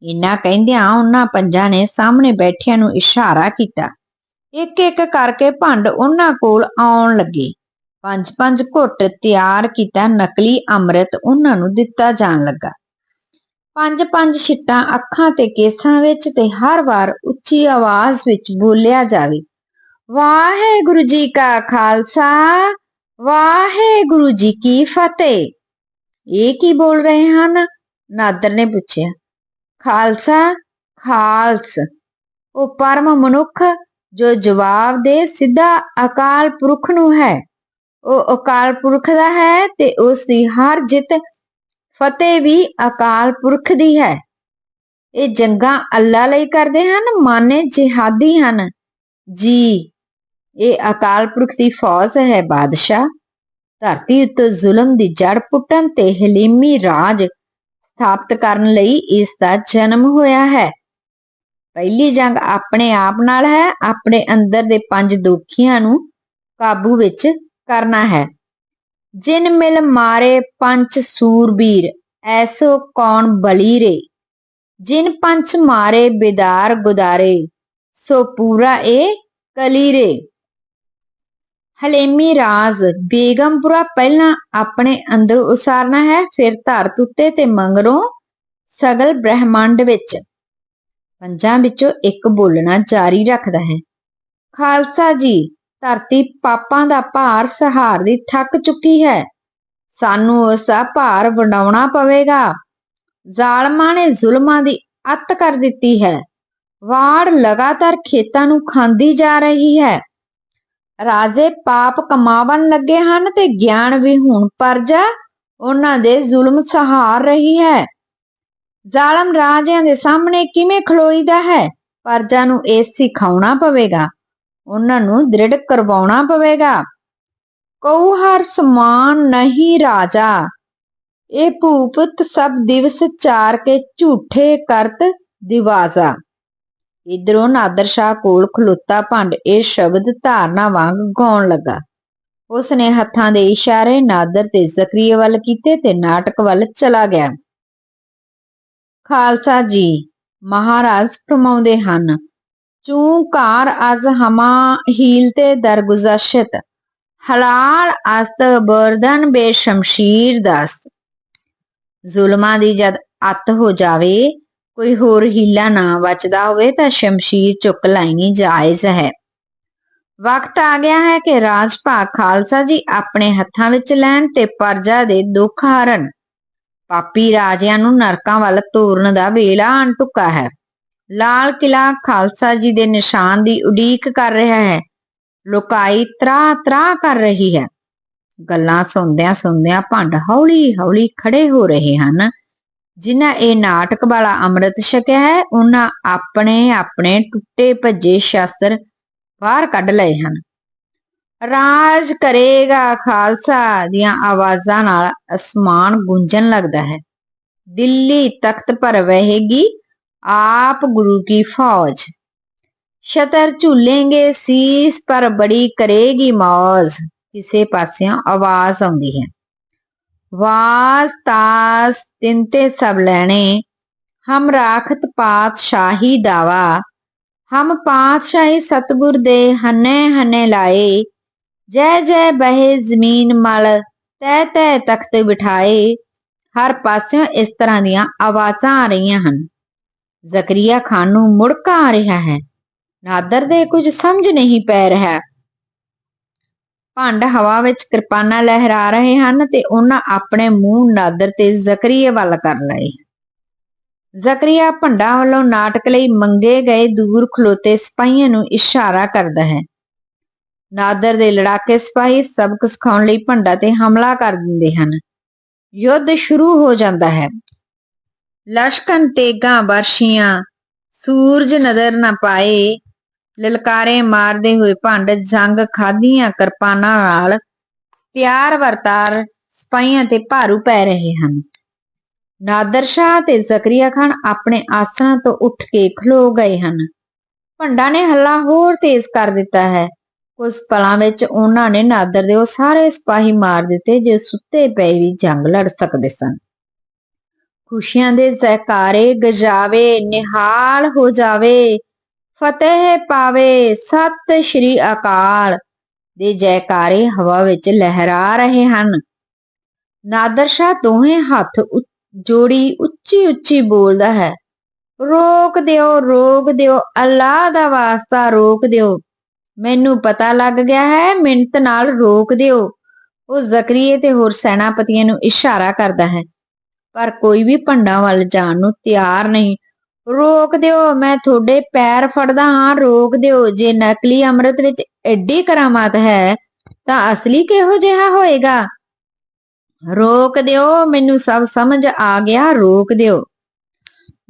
ਇਨਾ ਕਹਿੰਦਿਆਂ ਉਹਨਾਂ ਪੰਜਾਂ ਨੇ ਸਾਹਮਣੇ ਬੈਠਿਆਂ ਨੂੰ ਇਸ਼ਾਰਾ ਕੀਤਾ। ਇੱਕ ਇੱਕ ਕਰਕੇ ਭੰਡ ਉਹਨਾਂ ਕੋਲ ਆਉਣ ਲੱਗੇ। ਪੰਜ ਪੰਜ ਘੁੱਟ ਤਿਆਰ ਕੀਤਾ, ਨਕਲੀ ਅੰਮ੍ਰਿਤ ਉਹਨਾਂ ਨੂੰ ਦਿੱਤਾ ਜਾਣ ਲੱਗਾ। ਪੰਜ ਪੰਜ ਛਿੱਟਾਂ ਅੱਖਾਂ ਤੇ ਕੇਸਾਂ ਵਿੱਚ ਤੇ ਹਰ ਵਾਰ ਉੱਚੀ ਆਵਾਜ਼ ਵਿੱਚ ਬੋਲਿਆ ਜਾਵੇ। ਵਾਹਿਗੁਰੂ ਜੀ ਕਾ ਖਾਲਸਾ, ਵਾਹਿਗੁਰੂ ਜੀ ਕੀ ਫਤਿਹ। ਇਹ ਕੀ ਬੋਲ ਰਹੇ ਹਨ? ਨਾਦਰ ਨੇ ਪੁੱਛਿਆ। ਖਾਲਸਾ, ਖਾਲਸ। ਉਹ ਪਰਮ ਮਨੁੱਖ, ਜੋ ਜਵਾਬ ਦੇ ਸਿੱਧਾ ਅਕਾਲ ਪੁਰਖ ਨੂੰ ਹੈ। ਉਹ ਅਕਾਲ ਪੁਰਖ ਦਾ ਹੈ ਤੇ ਉਸ ਦੀ ਹਰ ਜਿੱਤ ਫਤਿਹ ਵੀ ਅਕਾਲ ਪੁਰਖ ਦੀ ਹੈ। ਇਹ ਜੰਗਾਂ ਅੱਲਾ ਲਈ ਕਰਦੇ ਹਨ, ਮਾਨੇ ਜਿਹਾਦੀ ਹਨ। ਜੀ ਇਹ ਅਕਾਲ ਪੁਰਖ ਦੀ ਫੌਜ ਹੈ ਬਾਦਸ਼ਾਹ। ਧਰਤੀ ਉੱਤੇ ਜ਼ੁਲਮ ਦੀ ਜੜ ਪੁੱਟਣ ਤੇ ਹਲੀਮੀ ਰਾਜ ਸਥਾਪਿਤ ਕਰਨ ਲਈ ਇਸ ਦਾ ਜਨਮ ਹੋਇਆ ਹੈ। ਪਹਿਲੀ ਜੰਗ ਆਪਣੇ ਆਪ ਨਾਲ ਹੈ, ਆਪਣੇ ਅੰਦਰ ਦੇ ਪੰਜ ਦੋਖੀਆਂ ਨੂੰ ਕਾਬੂ ਵਿੱਚ ਕਰਨਾ ਹੈ। ਜਿਨ ਮਿਲ ਮਾਰੇ ਪੰਜ ਸੂਰਬੀਰ, ਐਸੋ ਕੌਣ ਬਲੀ ਰੇ? ਜਿਨ ਪੰਜ ਮਾਰੇ ਬਿਦਾਰ ਗੁਦਾਰੇ, ਸੋ ਪੂਰਾ ਏ ਕਲੀਰੇ ਹਲੇਮੀ ਰਾਜ ਬੇਗਮਪੁਰਾ ਪਹਿਲਾਂ ਆਪਣੇ ਅੰਦਰ ਉਸਾਰਨਾ ਹੈ, ਫਿਰ ਧਰਤ ਉੱਤੇ ਤੇ ਮੰਗਰੋਂ ਸਗਲ ਬ੍ਰਹਿਮੰਡ ਵਿੱਚ। ਪੰਜਾਂ ਵਿੱਚੋਂ ਇੱਕ ਬੋਲਣਾ ਜਾਰੀ ਰੱਖਦਾ ਹੈ। ਖਾਲਸਾ ਜੀ, ਧਰਤੀ ਪਾਪਾਂ ਦਾ ਭਾਰ ਸਹਾਰ ਦੀ ਥੱਕ ਚੁੱਕੀ ਹੈ। ਸਾਨੂੰ ਉਸ ਦਾ ਭਾਰ ਵੰਡਾਉਣਾ ਪਵੇਗਾ। ਜ਼ਾਲਮਾਂ ਨੇ ਜ਼ੁਲਮਾਂ ਦੀ ਅੱਤ ਕਰ ਦਿੱਤੀ ਹੈ। ਵਾੜ ਲਗਾਤਾਰ ਖੇਤਾਂ ਨੂੰ ਖਾਂਦੀ ਜਾ ਰਹੀ ਹੈ। ਰਾਜੇ ਪਾਪ ਕਮਾਵਣ ਲੱਗੇ ਹਨ ਤੇ ਗਿਆਨ ਵਿਹੂਣ ਪਰਜਾ ਉਹਨਾਂ ਦੇ ਜ਼ੁਲਮ ਸਹਾਰ ਰਹੀ ਹੈ। ਜ਼ਾਲਮ ਰਾਜਿਆਂ ਦੇ ਸਾਹਮਣੇ ਕਿਵੇਂ ਖਲੋਈਦਾ ਹੈ? ਪਰਜਾ ਨੂੰ ਇਹ ਸਿਖਾਉਣਾ ਪਵੇਗਾ। ਉਹਨਾਂ ਨੂੰ ਦ੍ਰਿੜ ਕਰਵਾਉਣਾ ਪਵੇਗਾ। ਕਉ ਹਰ ਸਮਾਨ ਨਹੀਂ ਰਾਜਾ। ਇਹ ਭੂਪਤ ਸਭ ਦਿਵਸ ਚਾਰ ਕੇ ਝੂਠੇ ਕਰਤ ਦਿਵਾਜ਼ਾ। ਇਧਰੋਂ ਨਾਦਰ ਸ਼ਾਹ ਕੋਲ ਖਲੋਤਾ ਭੰਡ ਇਹ ਸ਼ਬਦ ਧਾਰਨਾ ਵਾਂਗ ਗਾਉਣ ਲੱਗਾ। ਉਸ ਨੇ ਹੱਥਾਂ ਦੇ ਇਸ਼ਾਰੇ ਨਾਦਰ ਤੇ ਜ਼ਕਰੀਆ ਵੱਲ ਕੀਤੇ ਤੇ ਨਾਟਕ ਵੱਲ ਚਲਾ ਗਿਆ। ਖਾਲਸਾ ਜੀ, ਮਹਾਰਾਜ ਫਰਮਾਉਂਦੇ ਹਨ ਚੂਕਾਰ ਅਜ਼ ਹਮਾ ਹੀਲਤੇ ਦਰਗੁਜ਼ਾਸ਼ਤ, ਹਲਾਲ ਅਸਤ ਬਰਦਨ ਬੇਸ਼ਮਸ਼ੀਰ ਦਸਤ। ਜ਼ੁਲਮਾਂ ਦੀ ਜਦ ਅੱਤ ਹੋ ਜਾਵੇ ਕੋਈ ਹੋਰ ਹੀਲਾ ਨਾ ਬਚਦਾ ਹੋਵੇ ਤਾਂ ਸ਼ਮਸ਼ੀਰ ਚੁੱਕ ਲੈਣੀ ਜਾਇਜ਼ ਹੈ। ਵਕਤ ਆ ਗਿਆ ਹੈ ਕਿ ਰਾਜ ਭਾਗ ਖਾਲਸਾ ਜੀ ਆਪਣੇ ਹੱਥਾਂ ਵਿੱਚ ਲੈਣ ਤੇ ਪਰਜਾ ਦੇ ਦੁੱਖ ਹਰਨ। ਪਾਪੀ ਰਾਜਿਆਂ ਨੂੰ ਨਰਕਾਂ ਵੱਲ ਤੋਰਨ ਦਾ ਵੇਲਾ ਆਣ ਟੁੱਕਾ ਹੈ। ਲਾਲ ਕਿਲਾ ਖਾਲਸਾ ਜੀ ਦੇ ਨਿਸ਼ਾਨ ਦੀ ਉਡੀਕ ਕਰ ਰਿਹਾ ਹੈ। ਲੋਕਾਈ ਤਰਾ ਤਰਾ ਕਰ ਰਹੀ ਹੈ। ਗੱਲਾਂ ਸੁਣਦਿਆਂ ਸੁਣਦਿਆਂ ਭੰਡ ਹੌਲੀ ਹੌਲੀ ਖੜੇ ਹੋ ਰਹੇ ਹਨ। ਜਿਨ੍ਹਾਂ ਇਹ ਨਾਟਕ ਵਾਲਾ ਅੰਮ੍ਰਿਤ ਛਕਿਆ ਹੈ, ਉਹਨਾਂ ਆਪਣੇ ਆਪਣੇ ਟੁੱਟੇ ਭੱਜੇ ਸ਼ਾਸਤਰ ਬਾਹਰ ਕੱਢ ਲਏ ਹਨ। ਰਾਜ ਕਰੇਗਾ ਖਾਲਸਾ ਦੀਆਂ ਆਵਾਜ਼ਾਂ ਨਾਲ ਅਸਮਾਨ ਗੂੰਜਣ ਲੱਗਦਾ ਹੈ। ਦਿੱਲੀ ਤਖਤ ਪਰ ਵਹੇਗੀ ਆਪ ਗੁਰੂ ਕੀ ਫੌਜ। ਸ਼ਤਰ ਝੂਲेंगे ਸੀਸ ਪਰ ਬੜੀ ਕਰੇਗੀ ਮੌਜ। ਕਿਸੇ ਪਾਸਿਓਂ ਆਵਾਜ਼ ਆਉਂਦੀ ਹੈ। ਵਾਸ ਤਾਸ ਤਿੰਤੇ ਸਭ ਲੈਣੇ, ਹਮ ਰਾਖਤ ਪਾਤਸ਼ਾਹੀ ਦਾਵਾ। ਹਮ ਪਾਤਸ਼ਾਹੀ ਸਤਗੁਰ ਦੇ ਹਨੇ ਹਨੇ ਲਾਏ, ਜੈ ਜੈ ਬਹਿ ਜ਼ਮੀਨ ਮਲ, ਤੈ ਤੈ ਤਖਤ ਬਿਠਾਏ। ਹਰ ਪਾਸਿਓਂ ਇਸ ਤਰ੍ਹਾਂ ਦੀਆਂ ਆਵਾਜ਼ਾਂ ਆ ਰਹੀਆਂ ਹਨ। ਜ਼ਕਰੀਆ ਖਾਨ ਨੂੰ ਮੁੜਕਾ ਆ ਰਿਹਾ ਹੈ। ਨਾਦਰ ਦੇ ਕੁਝ ਸਮਝ ਨਹੀਂ ਪੈ ਰਿਹਾ। ਭੰਡ ਹਵਾ ਵਿੱਚ ਕਿਰਪਾਨਾਂ ਲਹਿਰਾ ਰਹੇ ਹਨ ਤੇ ਉਹਨਾਂ ਆਪਣੇ ਮੂੰਹ ਨਾਦਰ ਤੇ ਜ਼ਕਰੀਆ ਵੱਲ ਕਰ ਲਏ। ਜ਼ਕਰੀਆ ਭੰਡਾ ਵੱਲੋਂ ਨਾਟਕ ਲਈ ਮੰਗੇ ਗਏ ਦੂਰ ਖਲੋਤੇ ਸਿਪਾਹੀਆਂ ਨੂੰ ਇਸ਼ਾਰਾ ਕਰਦਾ ਹੈ। ਨਾਦਰ ਦੇ ਲੜਾਕੇ ਸਿਪਾਹੀ ਸਬਕ ਸਿਖਾਉਣ ਲਈ ਭੰਡਾ ਤੇ ਹਮਲਾ ਕਰ ਦਿੰਦੇ ਹਨ। ਯੁੱਧ ਸ਼ੁਰੂ ਹੋ ਜਾਂਦਾ ਹੈ। ਲਸ਼ਕਨ ਤੇਗਾ ਵਰਸ਼ੀਆਂ ਸੂਰਜ ਨਜ਼ਰ ਨਾ ਪਾਏ ਲਲਕਾਰੇ ਮਾਰਦੇ ਹੋਏ ਭੰਡ ਜੰਗ ਖਾਦੀਆਂ ਕਿਰਪਾਨਾਂ ਨਾਲ ਤਿਆਰ ਵਰਤਾਰ ਸਿਪਾਹੀਆਂ ਤੇ ਭਾਰੂ ਪੈ ਰਹੇ ਹਨ। ਨਾਦਰ ਸ਼ਾਹ ਤੇ ਜ਼ਕਰੀਆ ਖਾਨ ਆਪਣੇ ਆਸਣਾਂ ਤੋਂ ਉੱਠ ਕੇ ਖਲੋ ਗਏ ਹਨ। ਭੰਡਾ ਨੇ ਹੱਲਾ ਹੋਰ ਤੇਜ਼ ਕਰ ਦਿੱਤਾ ਹੈ। ਉਸ ਪਲਾਂ ਵਿੱਚ ਉਹਨਾਂ ਨੇ ਨਾਦਰ ਦੇ ਉਹ ਸਾਰੇ ਸਿਪਾਹੀ ਮਾਰ ਦਿੱਤੇ ਜੋ ਸੁੱਤੇ ਪਏ ਵੀ ਜੰਗ ਲੜ ਸਕਦੇ ਸਨ। ਖੁਸ਼ੀਆਂ ਦੇ ਜ਼ੈਕਾਰੇ ਗਜਾਵੇ, ਨਿਹਾਲ ਹੋ ਜਾਵੇ। ਫਤਿਹ ਪਾਵੇ ਸਤਿ ਸ਼੍ਰੀ ਅਕਾਲ। ਦੇ ਜੈਕਾਰੇ ਹਵਾ ਵਿੱਚ ਲਹਿਰਾ ਰਹੇ ਹਨ। ਨਾਦਰ ਸ਼ਾਹ ਦੋਹੇ ਹੱਥ ਜੋੜੀ ਉੱਚੀ ਉੱਚੀ ਬੋਲਦਾ ਹੈ। ਰੋਕ ਦਿਓ ਰੋਕ ਦਿਓ, ਅੱਲਾਹ ਦਾ ਵਾਸਤਾ ਰੋਕ ਦਿਓ। ਮੈਨੂੰ ਪਤਾ ਲੱਗ ਗਿਆ ਹੈ ਮਿੰਟ ਨਾਲ ਰੋਕ ਦਿਓ। ਉਹ ਜ਼ਕਰੀਏ ਤੇ ਹੋਰ ਸੈਨਾਪਤੀਆਂ ਨੂੰ ਇਸ਼ਾਰਾ ਕਰਦਾ ਹੈ। ਪਰ ਕੋਈ ਵੀ ਭੰਡਾਂ ਵੱਲ ਜਾਣ ਨੂੰ ਤਿਆਰ ਨਹੀਂ। ਰੋਕ ਦਿਓ, ਮੈਂ ਤੁਹਾਡੇ ਪੈਰ ਫੜਦਾ ਹਾਂ, ਰੋਕ ਦਿਓ। ਜੇ ਨਕਲੀ ਅੰਮ੍ਰਿਤ ਵਿੱਚ ਐਡੀ ਕਰਾਮਾਤ ਹੈ, ਤਾਂ ਅਸਲੀ ਕਿਹੋ ਜਿਹਾ ਹੋਏਗਾ? ਰੋਕ ਦਿਓ, ਮੈਨੂੰ ਸਭ ਸਮਝ ਆ ਗਿਆ, ਰੋਕ ਦਿਓ।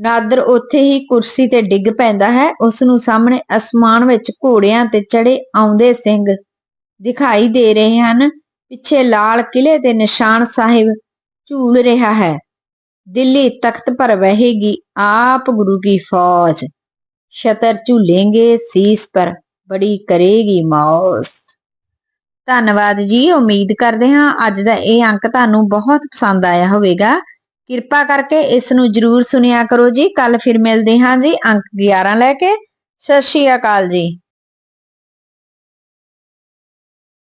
ਨਾਦਰ ਉੱਥੇ ਹੀ ਕੁਰਸੀ ਤੇ ਡਿੱਗ ਪੈਂਦਾ ਹੈ। ਉਸ ਨੂੰ ਸਾਹਮਣੇ ਅਸਮਾਨ ਵਿੱਚ ਘੋੜਿਆਂ ਤੇ ਚੜੇ ਆਉਂਦੇ ਸਿੰਘ ਦਿਖਾਈ ਦੇ ਰਹੇ ਹਨ। ਪਿੱਛੇ ਲਾਲ ਕਿਲੇ ਤੇ ਨਿਸ਼ਾਨ ਸਾਹਿਬ ਝੂਲ ਰਿਹਾ ਹੈ। ਦਿੱਲੀ ਤਖਤ ਪਰ ਵਹੇਗੀ ਆਪ ਗੁਰੂ ਕੀ ਫੌਜ। ਸ਼ਤਰ ਝੂਲेंगे ਸੀਸ ਪਰ, ਬੜੀ ਕਰੇਗੀ ਮੌਸ ਧੰਨਵਾਦ ਜੀ, ਉਮੀਦ ਕਰਦੇ ਹਾਂ ਅੱਜ ਦਾ ਇਹ ਅੰਕ ਤੁਹਾਨੂੰ ਬਹੁਤ ਪਸੰਦ ਆਇਆ ਹੋਵੇਗਾ। ਕਿਰਪਾ ਕਰਕੇ ਇਸ ਨੂੰ ਜਰੂਰ ਸੁਣਿਆ ਕਰੋ ਜੀ। ਕੱਲ ਫਿਰ ਮਿਲਦੇ ਹਾਂ ਜੀ, ਅੰਕ 11 ਲੈ ਕੇ। ਸਤਿ ਸ਼੍ਰੀ ਅਕਾਲ ਜੀ।